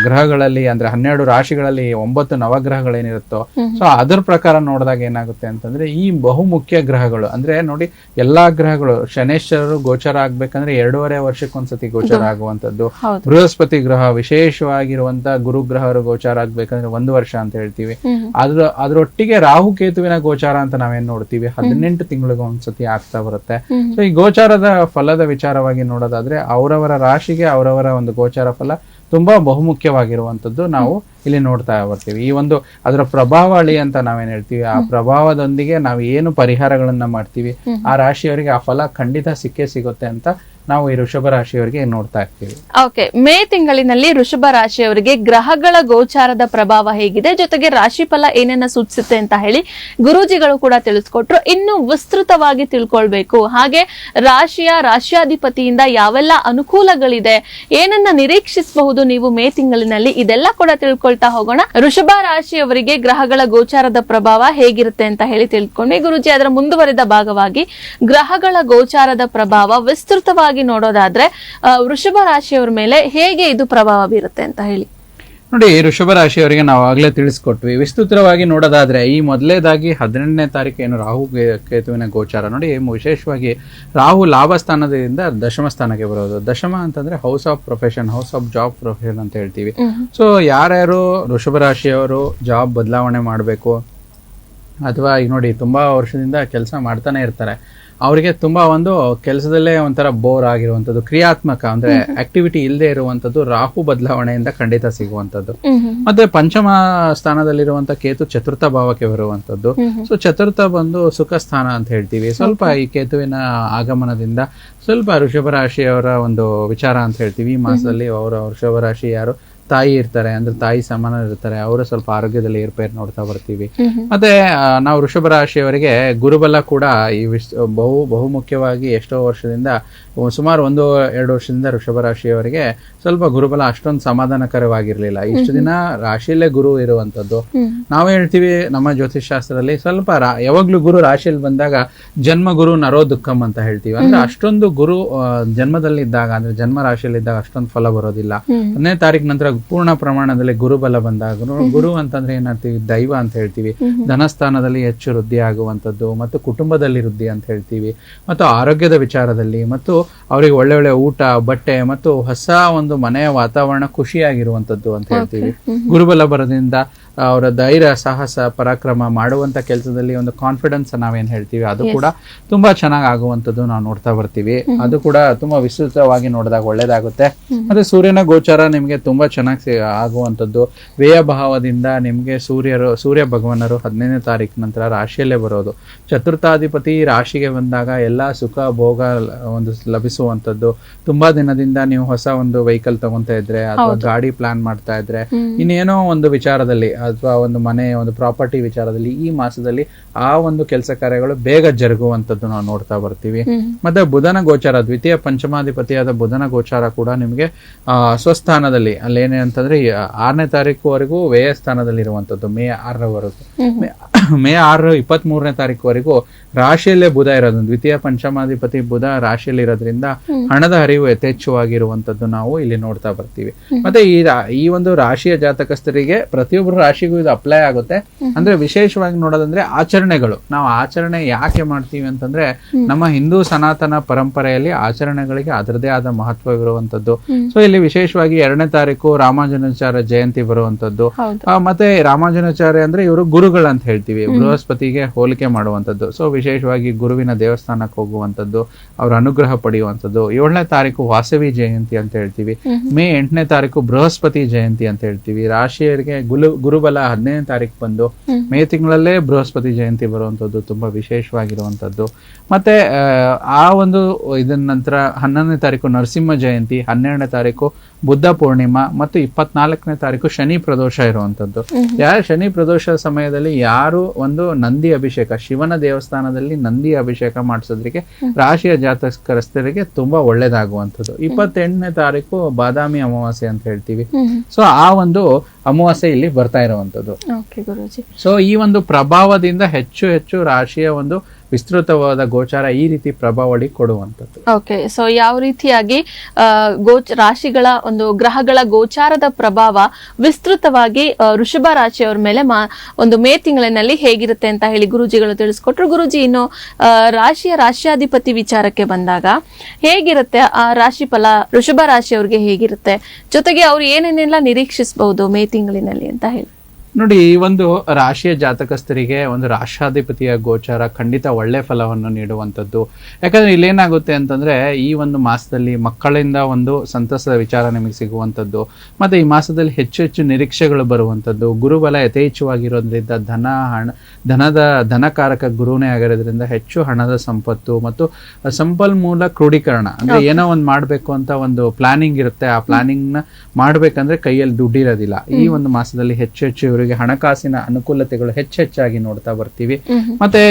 ಗ್ರಹಗಳಲ್ಲಿ ಅಂದ್ರೆ ಹನ್ನೆರಡು ರಾಶಿಗಳಲ್ಲಿ ಒಂಬತ್ತು ನವಗ್ರಹಗಳೇನಿರುತ್ತೋ ಸೊ ಅದರ ಪ್ರಕಾರ ನೋಡಿದಾಗ ಏನಾಗುತ್ತೆ ಅಂತಂದ್ರೆ ಈ ಬಹುಮುಖ್ಯ ಗ್ರಹಗಳು ಅಂದ್ರೆ ನೋಡಿ ಎಲ್ಲಾ ಗ್ರಹಗಳು ಶನೇಶ್ವರರು ಗೋಚರ ಆಗ್ಬೇಕಂದ್ರೆ ಎರಡೂವರೆ ವರ್ಷಕ್ಕೊಂದ್ಸತಿ ಗೋಚರ ಆಗುವಂತದ್ದು ಬೃಹಸ್ಪತಿ ಗ್ರಹ ವಿಶೇಷವಾಗಿರುವಂತ ಗುರು ಗ್ರಹರು ಗೋಚಾರ ಆಗ್ಬೇಕಂದ್ರೆ ಒಂದು ವರ್ಷ ಅಂತ ಹೇಳ್ತೀವಿ. ಅದ್ರ ಅದ್ರೊಟ್ಟಿಗೆ ರಾಹು ಕೇತುವಿನ ಗೋಚಾರ ಅಂತ ನಾವೇನ್ ನೋಡ್ತೀವಿ? ಹದಿನೆಂಟು ತಿಂಗಳಿಗೆ ಒಂದ್ಸತಿ ಆಗ್ತಾ ಬರುತ್ತೆ. ಸೊ ಈ ಗೋಚಾರದ ಫಲದ ವಿಚಾರವಾಗಿ ನೋಡೋದಾದ್ರೆ ಅವರವರ ರಾಶಿಗೆ ಅವರವರ ಒಂದು ಗೋಚಾರ ಫಲ ತುಂಬಾ ಬಹುಮುಖ್ಯವಾಗಿರುವಂತದ್ದು ನಾವು ಇಲ್ಲಿ ನೋಡ್ತಾ ಬರ್ತೀವಿ. ಈ ಒಂದು ಅದರ ಪ್ರಭಾವಳಿ ಅಂತ ನಾವೇನ್ ಹೇಳ್ತೀವಿ ಆ ಪ್ರಭಾವದೊಂದಿಗೆ ನಾವು ಏನು ಪರಿಹಾರಗಳನ್ನ ಮಾಡ್ತೀವಿ ಆ ರಾಶಿಯವರಿಗೆ ಆ ಫಲ ಖಂಡಿತ ಸಿಕ್ಕೇ ಸಿಗುತ್ತೆ ಅಂತ ನಾವು ಈ ವೃಷಭ ರಾಶಿಯವರಿಗೆ ನೋಡ್ತಾ ಇರ್ತೀವಿ. ಓಕೆ ಮೇ ತಿಂಗಳಿನಲ್ಲಿ ವೃಷಭ ರಾಶಿಯವರಿಗೆ ಗ್ರಹಗಳ ಗೋಚಾರದ ಪ್ರಭಾವ ಹೇಗಿದೆ ಜೊತೆಗೆ ರಾಶಿ ಫಲ ಏನನ್ನ ಸೂಚಿಸುತ್ತೆ ಅಂತ ಹೇಳಿ ಗುರೂಜಿಗಳು ಕೂಡ ತಿಳಿಸ್ಕೊಟ್ರು. ಇನ್ನು ವಿಸ್ತೃತವಾಗಿ ತಿಳ್ಕೊಳ್ಬೇಕು. ಹಾಗೆ ರಾಶಿಯ ರಾಶಿಯಾಧಿಪತಿಯಿಂದ ಯಾವೆಲ್ಲ ಅನುಕೂಲಗಳಿದೆ ಏನನ್ನ ನಿರೀಕ್ಷಿಸಬಹುದು ನೀವು ಮೇ ತಿಂಗಳಿನಲ್ಲಿ ಇದೆಲ್ಲ ಕೂಡ ತಿಳ್ಕೊಳ್ತಾ ಹೋಗೋಣ. ವೃಷಭ ರಾಶಿಯವರಿಗೆ ಗ್ರಹಗಳ ಗೋಚಾರದ ಪ್ರಭಾವ ಹೇಗಿರುತ್ತೆ ಅಂತ ಹೇಳಿ ತಿಳ್ಕೊಂಡ್ವಿ ಗುರುಜಿ ಅದರ ಮುಂದುವರಿದ ಭಾಗವಾಗಿ ಗ್ರಹಗಳ ಗೋಚಾರದ ಪ್ರಭಾವ ವಿಸ್ತೃತವಾಗಿ ನೋಡೋದಾದ್ರೆ ವೃಷಭ ರಾಶಿಯವರ ಮೇಲೆ ಹೇಗೆ ಇದು ಪ್ರಭಾವ ಬೀರುತ್ತೆ ಅಂತ ಹೇಳಿ. ನೋಡಿ ಋಷಭ ರಾಶಿಯವರಿಗೆ ನಾವು ಆಗಲೇ ತಿಳಿಸ್ಕೊಟ್ವಿ. ವಿಸ್ತೃತವಾಗಿ ನೋಡೋದಾದ್ರೆ ಈ ಮೊದಲೇದಾಗಿ ಹದಿನೆಂಟನೇ ತಾರೀಕು ಏನು ರಾಹು ಕೇತುವಿನ ಗೋಚಾರ. ನೋಡಿ ವಿಶೇಷವಾಗಿ ರಾಹು ಲಾಭ ಸ್ಥಾನದಿಂದ ದಶಮ ಸ್ಥಾನಕ್ಕೆ ಬರೋದು. ದಶಮ ಅಂತಂದ್ರೆ house of profession house of job profession ಅಂತ ಹೇಳ್ತೀವಿ. ಸೊ ಯಾರ್ಯಾರು ವೃಷಭ ರಾಶಿಯವರು ಜಾಬ್ ಬದಲಾವಣೆ ಮಾಡಬೇಕು ಅಥವಾ ಈಗ ನೋಡಿ ತುಂಬಾ ವರ್ಷದಿಂದ ಕೆಲಸ ಮಾಡ್ತಾನೆ ಇರ್ತಾರೆ. ಅವರಿಗೆ ತುಂಬಾ ಒಂದು ಕೆಲಸದಲ್ಲೇ ಒಂಥರ ಬೋರ್ ಆಗಿರುವಂತದ್ದು ಕ್ರಿಯಾತ್ಮಕ ಅಂದ್ರೆ ಆಕ್ಟಿವಿಟಿ ಇಲ್ಲದೆ ಇರುವಂತದ್ದು ರಾಹು ಬದಲಾವಣೆಯಿಂದ ಖಂಡಿತ ಸಿಗುವಂತದ್ದು ಮತ್ತೆ ಪಂಚಮ ಸ್ಥಾನದಲ್ಲಿರುವಂತ ಕೇತು ಚತುರ್ಥ ಭಾವಕ್ಕೆ ಬರುವಂಥದ್ದು. ಸೊ ಚತುರ್ಥ ಬಂದು ಸುಖ ಸ್ಥಾನ ಅಂತ ಹೇಳ್ತೀವಿ. ಸ್ವಲ್ಪ ಈ ಕೇತುವಿನ ಆಗಮನದಿಂದ ಸ್ವಲ್ಪ ವೃಷಭ ರಾಶಿಯವರ ಒಂದು ವಿಚಾರ ಅಂತ ಹೇಳ್ತೀವಿ. ಈ ಮಾಸದಲ್ಲಿ ಅವರ ವೃಷಭ ರಾಶಿ ಯಾರು? ತಾಯಿ ಇರ್ತಾರೆ ಅಂದ್ರೆ ತಾಯಿ ಸಮಾನ ಇರ್ತಾರೆ ಅವರು ಸ್ವಲ್ಪ ಆರೋಗ್ಯದಲ್ಲಿ ಏರ್ಪೇರ್ ನೋಡ್ತಾ ಬರ್ತೀವಿ. ಮತ್ತೆ ನಾವು ವೃಷಭ ರಾಶಿಯವರಿಗೆ ಗುರುಬಲ ಕೂಡ ಈ ವಿಶ್ ಬಹು ಬಹುಮುಖ್ಯವಾಗಿ ಎಷ್ಟೋ ವರ್ಷದಿಂದ ಸುಮಾರು ಒಂದು ಎರಡು ವರ್ಷದಿಂದ ವೃಷಭ ರಾಶಿಯವರಿಗೆ ಸ್ವಲ್ಪ ಗುರುಬಲ ಅಷ್ಟೊಂದು ಸಮಾಧಾನಕರವಾಗಿರ್ಲಿಲ್ಲ. ಇಷ್ಟು ದಿನ ರಾಶಿಯಲ್ಲೇ ಗುರು ಇರುವಂತದ್ದು. ನಾವು ಹೇಳ್ತೀವಿ ನಮ್ಮ ಜ್ಯೋತಿಷ್ ಶಾಸ್ತ್ರದಲ್ಲಿ ಸ್ವಲ್ಪ ಯಾವಾಗ್ಲೂ ಗುರು ರಾಶಿಯಲ್ಲಿ ಬಂದಾಗ ಜನ್ಮ ಗುರು ನರೋ ದುಃಖಂ ಅಂತ ಹೇಳ್ತೀವಿ. ಅಂದ್ರೆ ಅಷ್ಟೊಂದು ಗುರು ಜನ್ಮದಲ್ಲಿ ಇದ್ದಾಗ ಅಂದ್ರೆ ಜನ್ಮ ರಾಶಿಯಲ್ಲಿದ್ದಾಗ ಅಷ್ಟೊಂದು ಫಲ ಬರೋದಿಲ್ಲ. ಹತ್ತನೇ ತಾರೀಕು ನಂತರ ಪೂರ್ಣ ಪ್ರಮಾಣದಲ್ಲಿ ಗುರುಬಲ ಬಂದಾಗ ಗುರು- ಅಂತಂದ್ರೆ ಏನಂತೀವಿ ದೈವ ಅಂತ ಹೇಳ್ತೀವಿ. ಧನಸ್ಥಾನದಲ್ಲಿ ಹೆಚ್ಚು ವೃದ್ಧಿ ಆಗುವಂಥದ್ದು ಮತ್ತು ಕುಟುಂಬದಲ್ಲಿ ವೃದ್ಧಿ ಅಂತ ಹೇಳ್ತೀವಿ. ಮತ್ತು ಆರೋಗ್ಯದ ವಿಚಾರದಲ್ಲಿ ಮತ್ತು ಅವರಿಗೆ ಒಳ್ಳೆ ಒಳ್ಳೆ ಊಟ ಬಟ್ಟೆ ಮತ್ತು ಹೊಸ ಒಂದು ಮನೆಯ ವಾತಾವರಣ ಖುಷಿಯಾಗಿರುವಂಥದ್ದು ಅಂತ ಹೇಳ್ತೀವಿ. ಗುರುಬಲ ಬರೋದ್ರಿಂದ ಅವರ ಧೈರ್ಯ ಸಾಹಸ ಪರಾಕ್ರಮ ಮಾಡುವಂತ ಕೆಲಸದಲ್ಲಿ ಒಂದು ಕಾನ್ಫಿಡೆನ್ಸ್ ನಾವೇನ್ ಹೇಳ್ತೀವಿ ಅದು ಕೂಡ ತುಂಬಾ ಚೆನ್ನಾಗಿ ಆಗುವಂತದ್ದು ನಾವು ನೋಡ್ತಾ ಬರ್ತೀವಿ. ಅದು ಕೂಡ ತುಂಬಾ ವಿಸ್ತೃತವಾಗಿ ನೋಡಿದಾಗ ಒಳ್ಳೇದಾಗುತ್ತೆ. ಮತ್ತೆ ಸೂರ್ಯನ ಗೋಚಾರ ನಿಮ್ಗೆ ತುಂಬಾ ಚೆನ್ನಾಗಿ ಆಗುವಂತದ್ದು ವ್ಯಯ ಭಾವದಿಂದ ನಿಮ್ಗೆ ಸೂರ್ಯರು ಸೂರ್ಯ ಭಗವಾನರು ಹದಿನೈದನೇ ತಾರೀಕು ನಂತರ ರಾಶಿಯಲ್ಲೇ ಬರೋದು. ಚತುರ್ಥಾಧಿಪತಿ ರಾಶಿಗೆ ಬಂದಾಗ ಎಲ್ಲಾ ಸುಖ ಭೋಗ ಒಂದು ಲಭಿಸುವಂತದ್ದು ತುಂಬಾ ದಿನದಿಂದ ನೀವು ಹೊಸ ಒಂದು ವೆಹಿಕಲ್ ತಗೊಂತ ಇದ್ರೆ ಅಥವಾ ಗಾಡಿ ಪ್ಲಾನ್ ಮಾಡ್ತಾ ಇದ್ರೆ ಇನ್ನೇನೋ ಒಂದು ವಿಚಾರದಲ್ಲಿ ಅಥವಾ ಒಂದು ಮನೆ ಒಂದು ಪ್ರಾಪರ್ಟಿ ವಿಚಾರದಲ್ಲಿ ಈ ಮಾಸದಲ್ಲಿ ಆ ಒಂದು ಕೆಲಸ ಕಾರ್ಯಗಳು ಬೇಗ ಜರುಗುವಂತದ್ದು ನಾವು ನೋಡ್ತಾ ಬರ್ತೀವಿ. ಮತ್ತೆ ಬುಧನ ಗೋಚಾರ ದ್ವಿತೀಯ ಪಂಚಮಾಧಿಪತಿಯಾದ ಬುಧನ ಗೋಚಾರ ಕೂಡ ನಿಮಗೆ ಸ್ವಸ್ಥಾನದಲ್ಲಿ ಅಲ್ಲೇನೆ ಅಂತಂದ್ರೆ ಆರನೇ ತಾರೀಕುವರೆಗೂ ವ್ಯಯ ಸ್ಥಾನದಲ್ಲಿ ಇರುವಂತದ್ದು ಮೇ ಆರರವರೆಗೂ. ಮೇ- ಆರ ಇಪ್ಪತ್ತ್ ಮೂರನೇ ತಾರೀಕುವರೆಗೂ ರಾಶಿಯಲ್ಲೇ ಬುಧ ಇರೋದು. ದ್ವಿತೀಯ ಪಂಚಮಾಧಿಪತಿ ಬುಧ ರಾಶಿಯಲ್ಲಿ ಇರೋದ್ರಿಂದ ಹಣದ ಹರಿವು ಯಥೇಚ್ಛವಾಗಿರುವಂತದ್ದು ನಾವು ಇಲ್ಲಿ ನೋಡ್ತಾ ಬರ್ತೀವಿ. ಮತ್ತೆ ಈ ಈ ಒಂದು ರಾಶಿಯ ಜಾತಕಸ್ಥರಿಗೆ ಪ್ರತಿಯೊಬ್ಬರು ರಾಶಿಗೂ ಇದು ಅಪ್ಲೈ ಆಗುತ್ತೆ. ಅಂದ್ರೆ ವಿಶೇಷವಾಗಿ ನೋಡೋದಂದ್ರೆ ಆಚರಣೆಗಳು. ನಾವು ಆಚರಣೆ ಯಾಕೆ ಮಾಡ್ತೀವಿ ಅಂತಂದ್ರೆ ನಮ್ಮ ಹಿಂದೂ ಸನಾತನ ಪರಂಪರೆಯಲ್ಲಿ ಆಚರಣೆಗಳಿಗೆ ಅದರದೇ ಆದ ಮಹತ್ವವಿರುವಂತದ್ದು ಸೊ ಇಲ್ಲಿ ವಿಶೇಷವಾಗಿ ಎರಡನೇ ತಾರೀಕು ರಾಮಾನುಜಾಚಾರ್ಯ ಜಯಂತಿ ಬರುವಂತದ್ದು ಮತ್ತೆ ರಾಮಾನುಜಾಚಾರ್ಯ ಅಂದ್ರೆ ಇವರು ಗುರುಗಳಂತ ಹೇಳ್ತೀವಿ. ಬೃಹಸ್ಪತಿಗೆ ಹೋಲಿಕೆ ಮಾಡುವಂತದ್ದು ಸೊ ವಿಶೇಷವಾಗಿ ಗುರುವಿನ ದೇವಸ್ಥಾನಕ್ಕೆ ಹೋಗುವಂತದ್ದು ಅವರ ಅನುಗ್ರಹ ಪಡೆಯುವಂತದ್ದು ಏಳನೇ ತಾರೀಕು ವಾಸವಿ ಜಯಂತಿ ಅಂತ ಹೇಳ್ತೀವಿ. ಮೇ ಎಂಟನೇ ತಾರೀಕು ಬೃಹಸ್ಪತಿ ಜಯಂತಿ ಅಂತ ಹೇಳ್ತೀವಿ. ರಾಶಿಯರಿಗೆ ಗುಲು ಗುರುಬಲ ಹದಿನೈದನೇ ತಾರೀಕು ಬಂದು ಮೇ ತಿಂಗಳಲ್ಲೇ ಬೃಹಸ್ಪತಿ ಜಯಂತಿ ಬರುವಂತದ್ದು ತುಂಬಾ ವಿಶೇಷವಾಗಿರುವಂಥದ್ದು. ಮತ್ತೆ ಆ, ಆ ಒಂದು ಇದನ್ನ ನಂತರ ಹನ್ನೊಂದನೇ ತಾರೀಕು ನರಸಿಂಹ ಜಯಂತಿ ಹನ್ನೆರಡನೇ ತಾರೀಕು ಬುದ್ಧ ಪೂರ್ಣಿಮಾ ಮತ್ತು ಇಪ್ಪತ್ನಾಲ್ಕನೇ ತಾರೀಕು ಶನಿ ಪ್ರದೋಷ ಇರುವಂತದ್ದು ಯಾರು ಶನಿ ಪ್ರದೋಷ ಸಮಯದಲ್ಲಿ ಯಾರು ಒಂದು ನಂದಿ ಅಭಿಷೇಕ ಶಿವನ ದೇವಸ್ಥಾನದಲ್ಲಿ ನಂದಿ ಅಭಿಷೇಕ ಮಾಡಿಸೋದ್ರಿಗೆ ರಾಶಿಯ ಜಾತಕಸ್ಥರಿಗೆ ತುಂಬಾ ಒಳ್ಳೇದಾಗುವಂಥದ್ದು. ಇಪ್ಪತ್ತೆಂಟನೇ ತಾರೀಕು ಬಾದಾಮಿ ಅಮಾವಾಸ್ಯೆ ಅಂತ ಹೇಳ್ತೀವಿ. ಸೊ ಆ ಒಂದು ಅಮಾವಾಸ್ಯೆ ಇಲ್ಲಿ ಬರ್ತಾ ಇರುವಂತದ್ದು ಸೊ ಈ ಒಂದು ಪ್ರಭಾವದಿಂದ ಹೆಚ್ಚು ಹೆಚ್ಚು ರಾಶಿಯ ಒಂದು ವಿಸ್ತೃತವಾದ ಗೋಚಾರ ಈ ರೀತಿ ಪ್ರಭಾವಳಿ ಕೊಡುವಂತದ್ದು ಓಕೆ ಸೊ ಯಾವ ರೀತಿಯಾಗಿ ಗೋಚ ರಾಶಿಗಳ ಒಂದು ಗ್ರಹಗಳ ಗೋಚಾರದ ಪ್ರಭಾವ ವಿಸ್ತೃತವಾಗಿ ಋಷಭ ರಾಶಿಯವರ ಮೇಲೆ ಮಾ ಒಂದು ಮೇ ತಿಂಗಳಿನಲ್ಲಿ ಹೇಗಿರುತ್ತೆ ಅಂತ ಹೇಳಿ ಗುರುಜಿಗಳು ತಿಳಿಸ್ಕೊಟ್ರು. ಗುರುಜಿ ಇನ್ನು ರಾಶಿಯ ರಾಶ್ಯಾಧಿಪತಿ ವಿಚಾರಕ್ಕೆ ಬಂದಾಗ ಹೇಗಿರುತ್ತೆ ಆ ರಾಶಿ ಫಲ ಋಷಭ ರಾಶಿಯವ್ರಿಗೆ ಹೇಗಿರುತ್ತೆ? ಜೊತೆಗೆ ಅವ್ರು ಏನೇನೆಲ್ಲ ನಿರೀಕ್ಷಿಸಬಹುದು ಮೇ ತಿಂಗಳಿನಲ್ಲಿ ಅಂತ ಹೇಳಿ. ನೋಡಿ ಈ ಒಂದು ರಾಶಿಯ ಜಾತಕಸ್ಥರಿಗೆ ಒಂದು ರಾಷ್ಟ್ರಾಧಿಪತಿಯ ಗೋಚಾರ ಖಂಡಿತ ಒಳ್ಳೆ ಫಲವನ್ನು ನೀಡುವಂಥದ್ದು. ಯಾಕಂದ್ರೆ ಇಲ್ಲೇನಾಗುತ್ತೆ ಅಂತಂದ್ರೆ ಈ ಒಂದು ಮಾಸದಲ್ಲಿ ಮಕ್ಕಳಿಂದ ಒಂದು ಸಂತಸದ ವಿಚಾರ ನಿಮಗೆ ಸಿಗುವಂಥದ್ದು. ಮತ್ತೆ ಈ ಮಾಸದಲ್ಲಿ ಹೆಚ್ಚು ಹೆಚ್ಚು ನಿರೀಕ್ಷೆಗಳು ಬರುವಂಥದ್ದು. ಗುರುಬಲ ಯಥೇಚ್ಛವಾಗಿರೋದ್ರಿಂದ ಧನ ಹಣ ಧನದ ಧನಕಾರಕ ಗುರುನೇ ಆಗಿರೋದ್ರಿಂದ ಹೆಚ್ಚು ಹಣದ ಸಂಪತ್ತು ಮತ್ತು ಸಂಪನ್ಮೂಲ ಕ್ರೋಢೀಕರಣ ಅಂದ್ರೆ ಏನೋ ಒಂದು ಮಾಡಬೇಕು ಅಂತ ಒಂದು ಪ್ಲಾನಿಂಗ್ ಇರುತ್ತೆ. ಆ ಪ್ಲಾನಿಂಗ್ನ ಮಾಡ್ಬೇಕಂದ್ರೆ ಕೈಯಲ್ಲಿ ದುಡ್ಡಿರೋದಿಲ್ಲ ಈ ಒಂದು ಮಾಸದಲ್ಲಿ ಹೆಚ್ಚು ಹೆಚ್ಚು ಇವರಿಗೆ ಹಣಕಾಸಿನ ಅನುಕೂಲತೆಗಳು ಹೆಚ್ಚೆಚ್ಚಾಗಿ ನೋಡ್ತಾ ಬರ್ತೀವಿ. ಮತ್ತೆ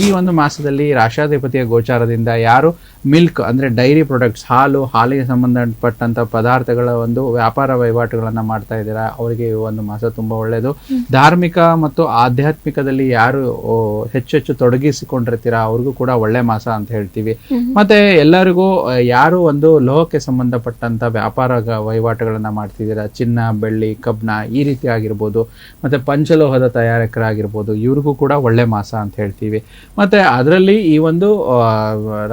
ಈ ಒಂದು ಮಾಸದಲ್ಲಿ ರಾಷ್ಟ್ರಾಧಿಪತಿಯ ಗೋಚಾರದಿಂದ ಯಾರು ಮಿಲ್ಕ್ ಅಂದ್ರೆ ಡೈರಿ ಪ್ರಾಡಕ್ಟ್ಸ್ ಹಾಲು ಹಾಲಿಗೆ ಸಂಬಂಧಪಟ್ಟಂತ ಪದಾರ್ಥಗಳ ಒಂದು ವ್ಯಾಪಾರ ವಹಿವಾಟುಗಳನ್ನ ಮಾಡ್ತಾ ಇದ್ದೀರಾ? ಅವರಿಗೆ ಈ ಒಂದು ಮಾಸ ತುಂಬಾ ಒಳ್ಳೇದು. ಧಾರ್ಮಿಕ ಮತ್ತು ಆಧ್ಯಾತ್ಮಿಕದಲ್ಲಿ ಯಾರು ಹೆಚ್ಚೆಚ್ಚು ಹೆಚ್ಚು ಹೆಚ್ಚು ತೊಡಗಿಸಿಕೊಂಡಿರ್ತೀರಾ? ಅವ್ರಿಗೂ ಕೂಡ ಒಳ್ಳೆ ಮಾಸ ಅಂತ ಹೇಳ್ತೀವಿ. ಮತ್ತೆ ಎಲ್ಲರಿಗೂ ಯಾರು ಒಂದು ಲೋಹಕ್ಕೆ ಸಂಬಂಧಪಟ್ಟಂತ ವ್ಯಾಪಾರ ವಹಿವಾಟುಗಳನ್ನ ಮಾಡ್ತಿದ್ದೀರಾ? ಚಿನ್ನ ಬೆಳ್ಳಿ ಕಬ್ಬಿಣ ಈ ರೀತಿ ಆಗಿರ್ಬೋದು. ಮತ್ತೆ ಪಂಚಲೋಹದ ತಯಾರಕರಾಗಿರ್ಬೋದು, ಇವ್ರಿಗೂ ಕೂಡ ಒಳ್ಳೆ ಮಾಸ ಅಂತ ಹೇಳ್ತೀವಿ. ಮತ್ತು ಅದರಲ್ಲಿ ಈ ಒಂದು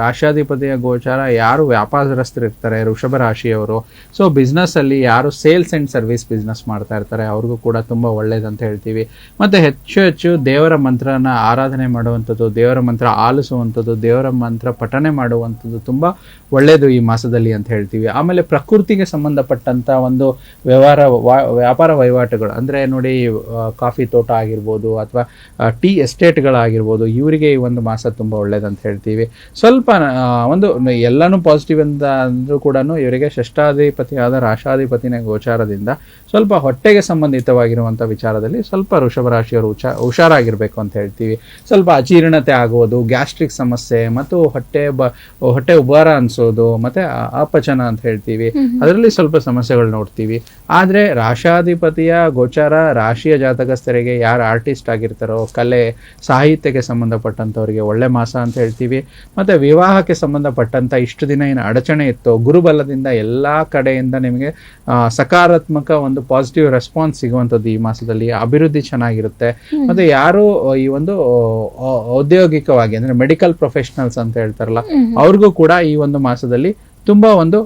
ರಾಷ್ಟ್ರಾಧಿಪತಿಯ ಗೋಚಾರ ಯಾರು ವ್ಯಾಪಾರಸ್ಥರು ಇರ್ತಾರೆ, ವೃಷಭ ರಾಶಿಯವರು, ಸೊ ಬಿಸ್ನೆಸ್ಸಲ್ಲಿ ಯಾರು ಸೇಲ್ಸ್ ಆ್ಯಂಡ್ ಸರ್ವಿಸ್ ಬಿಸ್ನೆಸ್ ಮಾಡ್ತಾ ಇರ್ತಾರೆ, ಅವ್ರಿಗೂ ಕೂಡ ತುಂಬ ಒಳ್ಳೇದಂತ ಹೇಳ್ತೀವಿ. ಮತ್ತು ಹೆಚ್ಚು ಹೆಚ್ಚು ದೇವರ ಮಂತ್ರನ ಆರಾಧನೆ ಮಾಡುವಂಥದ್ದು, ದೇವರ ಮಂತ್ರ ಆಲಿಸುವಂಥದ್ದು, ದೇವರ ಮಂತ್ರ ಪಠನೆ ಮಾಡುವಂಥದ್ದು ತುಂಬಾ ಒಳ್ಳೆಯದು ಈ ಮಾಸದಲ್ಲಿ ಅಂತ ಹೇಳ್ತೀವಿ. ಆಮೇಲೆ ಪ್ರಕೃತಿಗೆ ಸಂಬಂಧಪಟ್ಟಂಥ ಒಂದು ವ್ಯವಹಾರ ವ್ಯಾಪಾರ ವಹಿವಾಟುಗಳು, ಅಂದರೆ ನೋಡಿ ಕಾಫಿ ತೋಟ ಆಗಿರ್ಬೋದು ಅಥವಾ ಟೀ ಎಸ್ಟೇಟ್ಗಳಾಗಿರ್ಬೋದು, ಇವರಿಗೆ ಈ ಒಂದು ಮಾಸ ತುಂಬಾ ಒಳ್ಳೇದಂತ ಹೇಳ್ತೀವಿ. ಸ್ವಲ್ಪ ಒಂದು ಎಲ್ಲನೂ ಪಾಸಿಟಿವ್ ಅಂತ ಅಂದರೂ ಕೂಡ ಇವರಿಗೆ ಷಷ್ಟಾಧಿಪತಿಯಾದ ರಾಷ್ಟ್ರಾಧಿಪತಿನ ಗೋಚಾರದಿಂದ ಸ್ವಲ್ಪ ಹೊಟ್ಟೆಗೆ ಸಂಬಂಧಿತವಾಗಿರುವಂತ ವಿಚಾರದಲ್ಲಿ ಸ್ವಲ್ಪ ವೃಷಭ ರಾಶಿಯವರು ಹುಷಾ ಹುಷಾರಾಗಿರ್ಬೇಕು ಅಂತ ಹೇಳ್ತೀವಿ. ಸ್ವಲ್ಪ ಅಜೀರ್ಣತೆ ಆಗುವುದು ಗ್ಯಾಸ್ಟ್ರಿಕ್ ಸಮಸ್ಯೆ ಮತ್ತು ಹೊಟ್ಟೆ ಬ ಹೊಟ್ಟೆ ಉಬ್ಬಾರ ಅನಿಸೋದು ಮತ್ತೆ ಅಪಚನ ಅಂತ ಹೇಳ್ತೀವಿ. ಅದರಲ್ಲಿ ಸ್ವಲ್ಪ ಸಮಸ್ಯೆಗಳು ನೋಡ್ತೀವಿ. ಆದ್ರೆ ರಾಷಾಧಿಪತಿಯ ಗೋಚಾರ ರಾಶಿಯ ಜಾತಕಸ್ಥರಿಗೆ ಯಾರು ಆರ್ಟಿಸ್ಟ್ ಆಗಿರ್ತಾರೋ ಕಲೆ ಸಾಹಿತ್ಯಕ್ಕೆ ಸಂಬಂಧಪಟ್ಟಂತವರಿಗೆ ಒಳ್ಳೆ ಮಾಸ ಅಂತ ಹೇಳ್ತೀವಿ. ಮತ್ತೆ ವಿವಾಹಕ್ಕೆ ಸಂಬಂಧಪಟ್ಟಂತ ಇಷ್ಟು ದಿನ ಏನು ಅಡಚಣೆ ಇತ್ತು ಗುರುಬಲದಿಂದ ಎಲ್ಲಾ ಕಡೆಯಿಂದ ನಿಮಗೆ ಸಕಾರಾತ್ಮಕ ಒಂದು ಪಾಸಿಟಿವ್ ರೆಸ್ಪಾನ್ಸ್ ಸಿಗುವಂಥದ್ದು ಈ ಮಾಸದಲ್ಲಿ ಅಭಿವೃದ್ಧಿ ಚೆನ್ನಾಗಿರುತ್ತೆ. ಮತ್ತೆ ಯಾರು ಈ ಒಂದು ಔದ್ಯೋಗಿಕವಾಗಿ ಅಂದ್ರೆ ಮೆಡಿಕಲ್ ಪ್ರೊಫೆಷನಲ್ಸ್ ಅಂತ ಹೇಳ್ತಾರಲ್ಲ ಅವ್ರಿಗೂ ಕೂಡ ಈ ಒಂದು ಮಾಸದಲ್ಲಿ ತುಂಬಾ ಒಂದು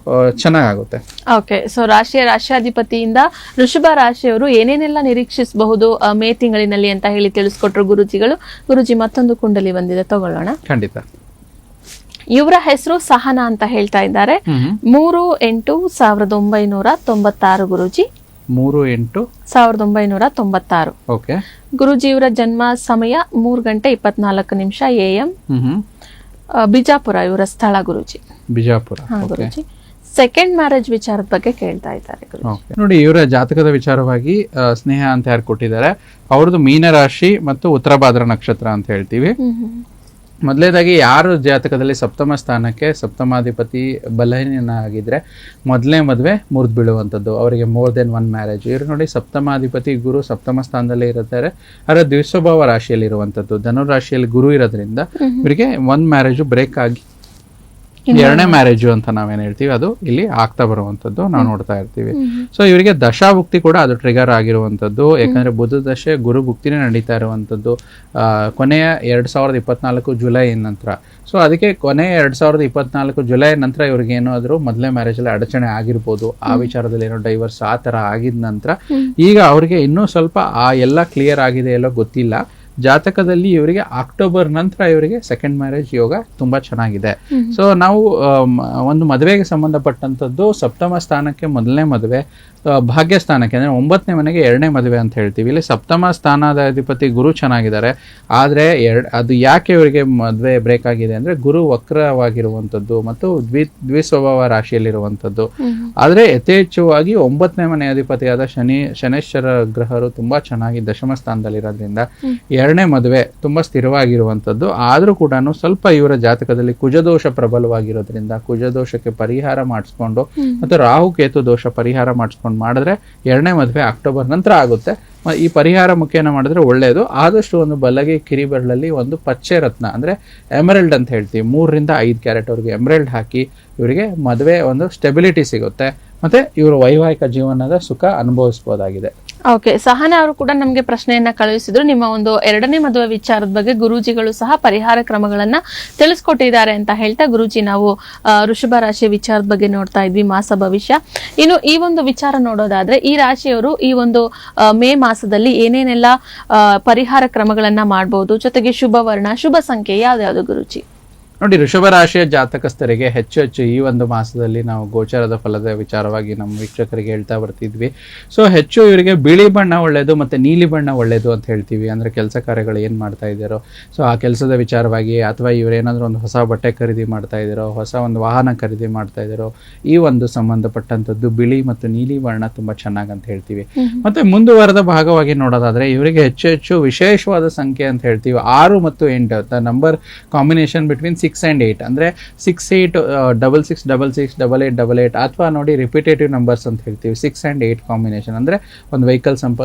ಚೆನ್ನಾಗುತ್ತೆ ಓಕೆ ಸೊ ರಾಶಿಯ ರಾಶ್ಯಾಧಿಪತಿಯಿಂದ ವೃಷಭ ರಾಶಿಯವರು ಏನೇನೆಲ್ಲ ನಿರೀಕ್ಷಿಸಬಹುದು ಮೇ ತಿಂಗಳಿನಲ್ಲಿ ಅಂತ ಹೇಳಿ ತಿಳಿಸ್ಕೊಟ್ರು ಗುರುಜಿಗಳು. ಗುರುಜಿ ಮತ್ತೊಂದು ಕುಂಡಲಿ ಬಂದಿದೆ ತಗೊಳ್ಳೋಣ. ಖಂಡಿತ. ಇವರ ಹೆಸರು ಸಹನಾ ಅಂತ ಹೇಳ್ತಾ ಇದ್ದಾರೆ. ಮೂರು ಎಂಟು ಸಾವಿರದ ಒಂಬೈನೂರ ತೊಂಬತ್ತಾರು ಗುರುಜಿ. ಮೂರು ಎಂಟು ಸಾವಿರದ ಒಂಬೈನೂರ ತೊಂಬತ್ತಾರು. ಓಕೆ. ಗುರುಜಿ ಜನ್ಮ ಸಮಯ ಮೂರು ಗಂಟೆ ಇಪ್ಪತ್ನಾಲ್ಕು ನಿಮಿಷ ಎ ಎಂ. ಬಿಜಾಪುರ ಇವರ ಸ್ಥಳ ಗುರುಜಿ. ಬಿಜಾಪುರ ಹಾ ಓಕೆ. ಗುರುಜಿ. ಸೆಕೆಂಡ್ ಮ್ಯಾರೇಜ್ ವಿಚಾರದ ಬಗ್ಗೆ ಕೇಳ್ತಾ ಇದ್ದಾರೆ ಓಕೆ. ನೋಡಿ ಇವರ ಜಾತಕದ ವಿಚಾರವಾಗಿ ಆ, ಸ್ನೇಹ ಅಂತ ಯಾರು ಕೊಟ್ಟಿದ್ದಾರೆ ಅವ್ರದ್ದು ಮೀನರಾಶಿ ಮತ್ತು ಉತ್ತರ ಭಾದ್ರ ನಕ್ಷತ್ರ ಅಂತ ಹೇಳ್ತೀವಿ. ಹ್ಮ್ ಹ್ಮ್ ಮೊದಲೇದಾಗಿ ಯಾರು ಜಾತಕದಲ್ಲಿ ಸಪ್ತಮ ಸ್ಥಾನಕ್ಕೆ ಸಪ್ತಮಾಧಿಪತಿ ಬಲಹೀನಾಗಿದ್ರೆ ಮೊದಲನೇ ಮದುವೆ ಮುರಿದು ಬೀಳುವಂಥದ್ದು. ಅವರಿಗೆ ಮೋರ್ ದೆನ್ ಒನ್ ಮ್ಯಾರೇಜ್ ಇವರು ನೋಡಿ ಸಪ್ತಮಾಧಿಪತಿ ಗುರು ಸಪ್ತಮ ಸ್ಥಾನದಲ್ಲಿ ಇರುತ್ತಾರೆ. ಅದರ ದ್ವಿಸ್ವಭಾವ ರಾಶಿಯಲ್ಲಿ ಇರುವಂಥದ್ದು ಧನುರಾಶಿಯಲ್ಲಿ ಗುರು ಇರೋದ್ರಿಂದ ಇವರಿಗೆ ಒಂದು ಮ್ಯಾರೇಜು ಬ್ರೇಕ್ ಆಗಿ ಎರಡನೇ ಮ್ಯಾರೇಜು ಅಂತ ನಾವೇನ್ ಹೇಳ್ತೀವಿ ಅದು ಇಲ್ಲಿ ಆಗ್ತಾ ಬರುವಂತದ್ದು ನಾವು ನೋಡ್ತಾ ಇರ್ತೀವಿ. ಸೊ ಇವರಿಗೆ ದಶಾಭುಕ್ತಿ ಕೂಡ ಅದು ಟ್ರಿಗರ್ ಆಗಿರುವಂತದ್ದು ಯಾಕಂದ್ರೆ ಬುಧ ದಶೆ ಗುರು ಭುಕ್ತಿನೇ ನಡೀತಾ ಇರುವಂತದ್ದು ಕೊನೆಯ ಎರಡ್ ಸಾವಿರದ ಇಪ್ಪತ್ನಾಲ್ಕು ಜುಲೈ ನಂತರ. ಸೊ ಅದಕ್ಕೆ ಕೊನೆಯ ಎರಡ್ ಸಾವಿರದ ಇಪ್ಪತ್ನಾಲ್ಕು ಜುಲೈ ನಂತರ ಇವ್ರಿಗೆ ಏನಾದರೂ ಮೊದಲೇ ಮ್ಯಾರೇಜ್ ಅಲ್ಲಿ ಅಡಚಣೆ ಆಗಿರ್ಬೋದು. ಆ ವಿಚಾರದಲ್ಲಿ ಏನೋ ಡೈವರ್ಸ್ ಆ ತರ ಆಗಿದ ನಂತರ. ಈಗ ಅವ್ರಿಗೆ ಇನ್ನೂ ಸ್ವಲ್ಪ ಆ ಎಲ್ಲ ಕ್ಲಿಯರ್ ಆಗಿದೆ ಎಲ್ಲೋ ಗೊತ್ತಿಲ್ಲ. ಜಾತಕದಲ್ಲಿ ಇವರಿಗೆ ಅಕ್ಟೋಬರ್ ನಂತರ ಇವರಿಗೆ ಸೆಕೆಂಡ್ ಮ್ಯಾರೇಜ್ ಯೋಗ ತುಂಬಾ ಚೆನ್ನಾಗಿದೆ. ಸೊ ನಾವು ಒಂದು ಮದುವೆಗೆ ಸಂಬಂಧಪಟ್ಟಂತದ್ದು ಸಪ್ತಮ ಸ್ಥಾನಕ್ಕೆ ಮೊದಲನೇ ಮದುವೆ ಭಾಗ್ಯ ಸ್ಥಾನಕ್ಕೆ ಅಂದ್ರೆ ಒಂಬತ್ತನೇ ಮನೆಗೆ ಎರಡನೇ ಮದುವೆ ಅಂತ ಹೇಳ್ತೀವಿ. ಇಲ್ಲಿ ಸಪ್ತಮ ಸ್ಥಾನದ ಅಧಿಪತಿ ಗುರು ಚೆನ್ನಾಗಿದ್ದಾರೆ. ಆದ್ರೆ ಎರಡ್ ಅದು ಯಾಕೆ ಇವರಿಗೆ ಮದುವೆ ಬ್ರೇಕ್ ಆಗಿದೆ ಅಂದ್ರೆ ಗುರು ವಕ್ರವಾಗಿರುವಂತದ್ದು ಮತ್ತು ದ್ವಿ ದ್ವಿಸ್ವಭಾವ ರಾಶಿಯಲ್ಲಿರುವಂತದ್ದು ಆದ್ರೆ ಯಥೇಚ್ಛವಾಗಿ ಒಂಬತ್ತನೇ ಮನೆ ಅಧಿಪತಿಯಾದ ಶನಿ ಶನೇಶ್ವರ ಗ್ರಹರು ತುಂಬಾ ಚೆನ್ನಾಗಿ ದಶಮ ಸ್ಥಾನದಲ್ಲಿರೋದ್ರಿಂದ ಎರಡನೇ ಮದುವೆ ತುಂಬ ಸ್ಥಿರವಾಗಿರುವಂಥದ್ದು. ಆದರೂ ಕೂಡ ಸ್ವಲ್ಪ ಇವರ ಜಾತಕದಲ್ಲಿ ಕುಜದೋಷ ಪ್ರಬಲವಾಗಿರೋದ್ರಿಂದ ಕುಜದೋಷಕ್ಕೆ ಪರಿಹಾರ ಮಾಡಿಸ್ಕೊಂಡು ಮತ್ತು ರಾಹು ಕೇತು ದೋಷ ಪರಿಹಾರ ಮಾಡಿಸ್ಕೊಂಡು ಮಾಡಿದ್ರೆ ಎರಡನೇ ಮದುವೆ ಅಕ್ಟೋಬರ್ ನಂತರ ಆಗುತ್ತೆ. ಈ ಪರಿಹಾರ ಮುಖೇನ ಮಾಡಿದ್ರೆ ಒಳ್ಳೆಯದು ಆದಷ್ಟು ಒಂದು ಬಲಗೆ ಕಿರಿಬೆರಳಲ್ಲಿ ಒಂದು ಪಚ್ಚೆ ರತ್ನ ಅಂದರೆ ಎಮರಲ್ಡ್ ಅಂತ ಹೇಳ್ತೀವಿ. ಮೂರರಿಂದ ಐದು ಕ್ಯಾರೆಟ್ವರೆಗೆ ಎಮರಲ್ಡ್ ಹಾಕಿ ಇವರಿಗೆ ಮದುವೆ ಒಂದು ಸ್ಟೆಬಿಲಿಟಿ ಸಿಗುತ್ತೆ. ಮತ್ತೆ ಇವರು ವೈವಾಹಿಕ ಜೀವನದ ಸುಖ ಅನುಭವಿಸ್ಬೋದಾಗಿದೆ. ಓಕೆ ಸಹನ ಅವರು ಕೂಡ ನಮಗೆ ಪ್ರಶ್ನೆಯನ್ನ ಕಳುಹಿಸಿದ್ರು. ನಿಮ್ಮ ಒಂದು ಎರಡನೇ ಮದುವೆ ವಿಚಾರದ ಬಗ್ಗೆ ಗುರೂಜಿಗಳು ಸಹ ಪರಿಹಾರ ಕ್ರಮಗಳನ್ನ ತಿಳಿಸ್ಕೊಟ್ಟಿದ್ದಾರೆ ಅಂತ ಹೇಳ್ತಾ ಗುರುಜಿ, ನಾವು ಋಷಭ ರಾಶಿಯ ವಿಚಾರದ ಬಗ್ಗೆ ನೋಡ್ತಾ ಇದ್ವಿ, ಮಾಸ ಭವಿಷ್ಯ. ಇನ್ನು ಈ ಒಂದು ವಿಚಾರ ನೋಡೋದಾದ್ರೆ, ಈ ರಾಶಿಯವರು ಈ ಒಂದು ಮೇ ಮಾಸದಲ್ಲಿ ಏನೇನೆಲ್ಲ ಪರಿಹಾರ ಕ್ರಮಗಳನ್ನ ಮಾಡಬಹುದು ಜೊತೆಗೆ ಶುಭ ವರ್ಣ, ಶುಭ ಸಂಖ್ಯೆ ಯಾವ್ದಾವ್ದು ಗುರೂಜಿ? ನೋಡಿ ಋಷಭ ರಾಶಿಯ ಜಾತಕಸ್ಥರಿಗೆ ಹೆಚ್ಚು ಹೆಚ್ಚು ಈ ಒಂದು ಮಾಸದಲ್ಲಿ ನಾವು ಗೋಚರದ ಫಲದ ವಿಚಾರವಾಗಿ ನಮ್ಮ ವೀಕ್ಷಕರಿಗೆ ಹೇಳ್ತಾ ಬರ್ತಿದ್ವಿ. ಸೊ ಹೆಚ್ಚು ಇವರಿಗೆ ಬಿಳಿ ಬಣ್ಣ ಒಳ್ಳೆಯದು ಮತ್ತೆ ನೀಲಿ ಬಣ್ಣ ಒಳ್ಳೆಯದು ಅಂತ ಹೇಳ್ತೀವಿ. ಅಂದ್ರೆ ಕೆಲಸ ಕಾರ್ಯಗಳು ಏನು ಮಾಡ್ತಾ ಇದ್ದಾರೋ. ಸೊ ಆ ಕೆಲಸದ ವಿಚಾರವಾಗಿ ಅಥವಾ ಇವರೇನಾದರೂ ಒಂದು ಹೊಸ ಬಟ್ಟೆ ಖರೀದಿ ಮಾಡ್ತಾ ಇದ್ದಾರೋ ಹೊಸ ಒಂದು ವಾಹನ ಖರೀದಿ ಮಾಡ್ತಾ ಇದ್ದಾರೋ ಈ ಒಂದು ಸಂಬಂಧಪಟ್ಟಂಥದ್ದು ಬಿಳಿ ಮತ್ತು ನೀಲಿ ವರ್ಣ ತುಂಬಾ ಚೆನ್ನಾಗಿ ಅಂತ ಹೇಳ್ತೀವಿ. ಮತ್ತೆ ಮುಂದುವರೆದ ಭಾಗವಾಗಿ ನೋಡೋದಾದ್ರೆ ಇವರಿಗೆ ಹೆಚ್ಚು ಹೆಚ್ಚು ವಿಶೇಷವಾದ ಸಂಖ್ಯೆ ಅಂತ ಹೇಳ್ತೀವಿ. ಆರು ಮತ್ತು ಎಂಟು. The number combination between six and eight ಅಂದರೆ six eight double six double six double eight double eight ಅಥವಾ ನೋಡಿ ರಿಪಿಟೇಟಿವ್ ನಂಬರ್ಸ್ ಅಂತ ಹೇಳ್ತೀವಿ. ಸಿಕ್ಸ್ ಆ್ಯಂಡ್ ಏಯ್ಟ್ ಕಾಂಬಿನೇಷನ್ ಅಂದರೆ ಒಂದು ವೆಹಿಕಲ್ ಸಂಪ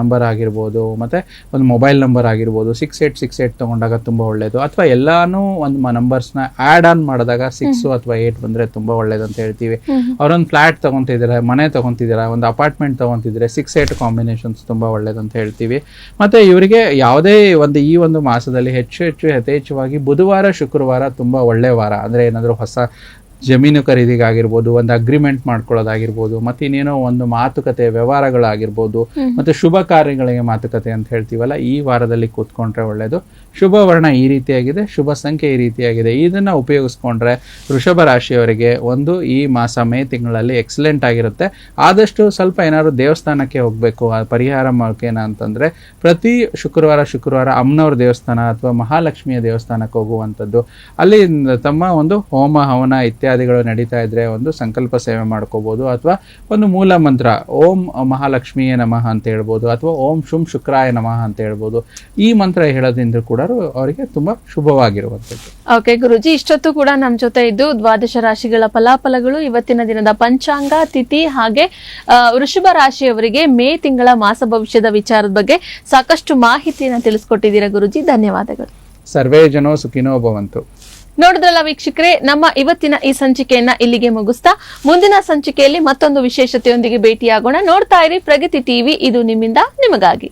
ನಂಬರ್ ಆಗಿರ್ಬೋದು ಮತ್ತು ಒಂದು ಮೊಬೈಲ್ ನಂಬರ್ ಆಗಿರ್ಬೋದು. ಸಿಕ್ಸ್ ಏಯ್ಟ್ ಸಿಕ್ಸ್ ಏಯ್ಟ್ ತೊಗೊಂಡಾಗ ತುಂಬ ಒಳ್ಳೆಯದು ಅಥವಾ ಎಲ್ಲಾನು ಒಂದು ನಂಬರ್ಸ್ನ ಆ್ಯಡ್ ಆನ್ ಮಾಡಿದಾಗ ಸಿಕ್ಸು ಅಥವಾ ಏಯ್ಟ್ ಬಂದರೆ ತುಂಬ ಒಳ್ಳೇದು ಅಂತ ಹೇಳ್ತೀವಿ. ಅವರೊಂದು ಫ್ಲಾಟ್ ತಗೊಂತಿದ್ದಾರೆ ಮನೆ ತೊಗೊತಿದ್ದೀರಾ ಒಂದು ಅಪಾರ್ಟ್ಮೆಂಟ್ ತಗೊಂತಿದ್ದಾರೆ ಸಿಕ್ಸ್ ಏಯ್ಟ್ ಕಾಂಬಿನೇಷನ್ಸ್ ತುಂಬಾ ಅಂತ ಹೇಳ್ತೀವಿ. ಮತ್ತೆ ಇವರಿಗೆ ಯಾವುದೇ ಒಂದು ಈ ಒಂದು ಮಾಸದಲ್ಲಿ ಹೆಚ್ಚು ಹೆಚ್ಚು ಯಥೇಚ್ಛವಾಗಿ ಬುಧವಾರ ಶುಕ್ರವಾರ ತುಂಬಾ ಒಳ್ಳೆ ವಾರ. ಅಂದ್ರೆ ಏನಾದರೂ ಹೊಸ ಜಮೀನು ಖರೀದಿಗಾಗಿರ್ಬೋದು ಒಂದು ಅಗ್ರಿಮೆಂಟ್ ಮಾಡ್ಕೊಳ್ಳೋದಾಗಿರ್ಬೋದು ಮತ್ತು ಇನ್ನೇನೋ ಒಂದು ಮಾತುಕತೆ ವ್ಯವಹಾರಗಳಾಗಿರ್ಬೋದು ಮತ್ತೆ ಶುಭ ಕಾರ್ಯಗಳಿಗೆ ಮಾತುಕತೆ ಅಂತ ಹೇಳ್ತೀವಲ್ಲ ಈ ವಾರದಲ್ಲಿ ಕೂತ್ಕೊಂಡ್ರೆ ಒಳ್ಳೇದು. ಶುಭ ವರ್ಣ ಈ ರೀತಿಯಾಗಿದೆ, ಶುಭ ಸಂಖ್ಯೆ ಈ ರೀತಿಯಾಗಿದೆ. ಇದನ್ನು ಉಪಯೋಗಿಸ್ಕೊಂಡ್ರೆ ವೃಷಭ ರಾಶಿಯವರಿಗೆ ಒಂದು ಈ ಮಾಸ ಮೇ ತಿಂಗಳಲ್ಲಿ ಎಕ್ಸಲೆಂಟ್ ಆಗಿರುತ್ತೆ. ಆದಷ್ಟು ಸ್ವಲ್ಪ ಏನಾದ್ರು ದೇವಸ್ಥಾನಕ್ಕೆ ಹೋಗ್ಬೇಕು ಪರಿಹಾರ ಮಾಡೋಕೇನ ಅಂತಂದ್ರೆ ಪ್ರತಿ ಶುಕ್ರವಾರ ಶುಕ್ರವಾರ ಅಮ್ಮನವ್ರ ದೇವಸ್ಥಾನ ಅಥವಾ ಮಹಾಲಕ್ಷ್ಮಿಯ ದೇವಸ್ಥಾನಕ್ಕೆ ಹೋಗುವಂಥದ್ದು. ಅಲ್ಲಿ ತಮ್ಮ ಒಂದು ಹೋಮ, ಹವನ ಇತ್ಯಾದಿಗಳು ನಡೀತಾ ಇದ್ರೆ ಒಂದು ಸಂಕಲ್ಪ ಸೇವೆ ಮಾಡ್ಕೋಬಹುದು ಅಥವಾ ಒಂದು ಮೂಲ ಮಂತ್ರ, ಓಂ ಮಹಾಲಕ್ಷ್ಮಿಯೇ ನಮಃ ಅಂತ ಹೇಳ್ಬೋದು ಅಥವಾ ಓಂ ಶುಂ ಶುಕ್ರಾಯ ನಮಃ ಅಂತ ಹೇಳ್ಬೋದು. ಈ ಮಂತ್ರ ಹೇಳೋದ್ರಿಂದ ಕೂಡ ಅವರಿಗೆ ತುಂಬಾ ಶುಭವಾಗಿರುವಂತದ್ದು ಓಕೆ ಗುರುಜಿ ಇಷ್ಟೊತ್ತು ಕೂಡ ನಮ್ಮ ಜೊತೆ ಇದ್ದು ದ್ವಾದಶ ರಾಶಿಗಳ ಫಲಾಫಲಗಳು ಇವತ್ತಿನ ದಿನದ ಪಂಚಾಂಗ ತಿಥಿ ಹಾಗೆ ವೃಷಭ ರಾಶಿಯವರಿಗೆ ಮೇ ತಿಂಗಳ ಮಾಸ ಭವಿಷ್ಯದ ವಿಚಾರದ ಬಗ್ಗೆ ಸಾಕಷ್ಟು ಮಾಹಿತಿಯನ್ನು ತಿಳಿಸ್ಕೊಟ್ಟಿದ್ದೀರಾ ಗುರುಜಿ? ಧನ್ಯವಾದಗಳು. ಸರ್ವೇ ಜನೋ ಸುಖಿನೋ ಭವಂತು. ನೋಡಿದ್ರಲ್ಲ ವೀಕ್ಷಕರೇ ನಮ್ಮ ಇವತ್ತಿನ ಈ ಸಂಚಿಕೆಯನ್ನ ಇಲ್ಲಿಗೆ ಮುಗಿಸ್ತಾ ಮುಂದಿನ ಸಂಚಿಕೆಯಲ್ಲಿ ಮತ್ತೊಂದು ವಿಶೇಷತೆಯೊಂದಿಗೆ ಭೇಟಿಯಾಗೋಣ. ನೋಡ್ತಾ ಇರಿ ಪ್ರಗತಿ ಟಿವಿ ಇದು ನಿಮ್ಮಿಂದ ನಿಮಗಾಗಿ.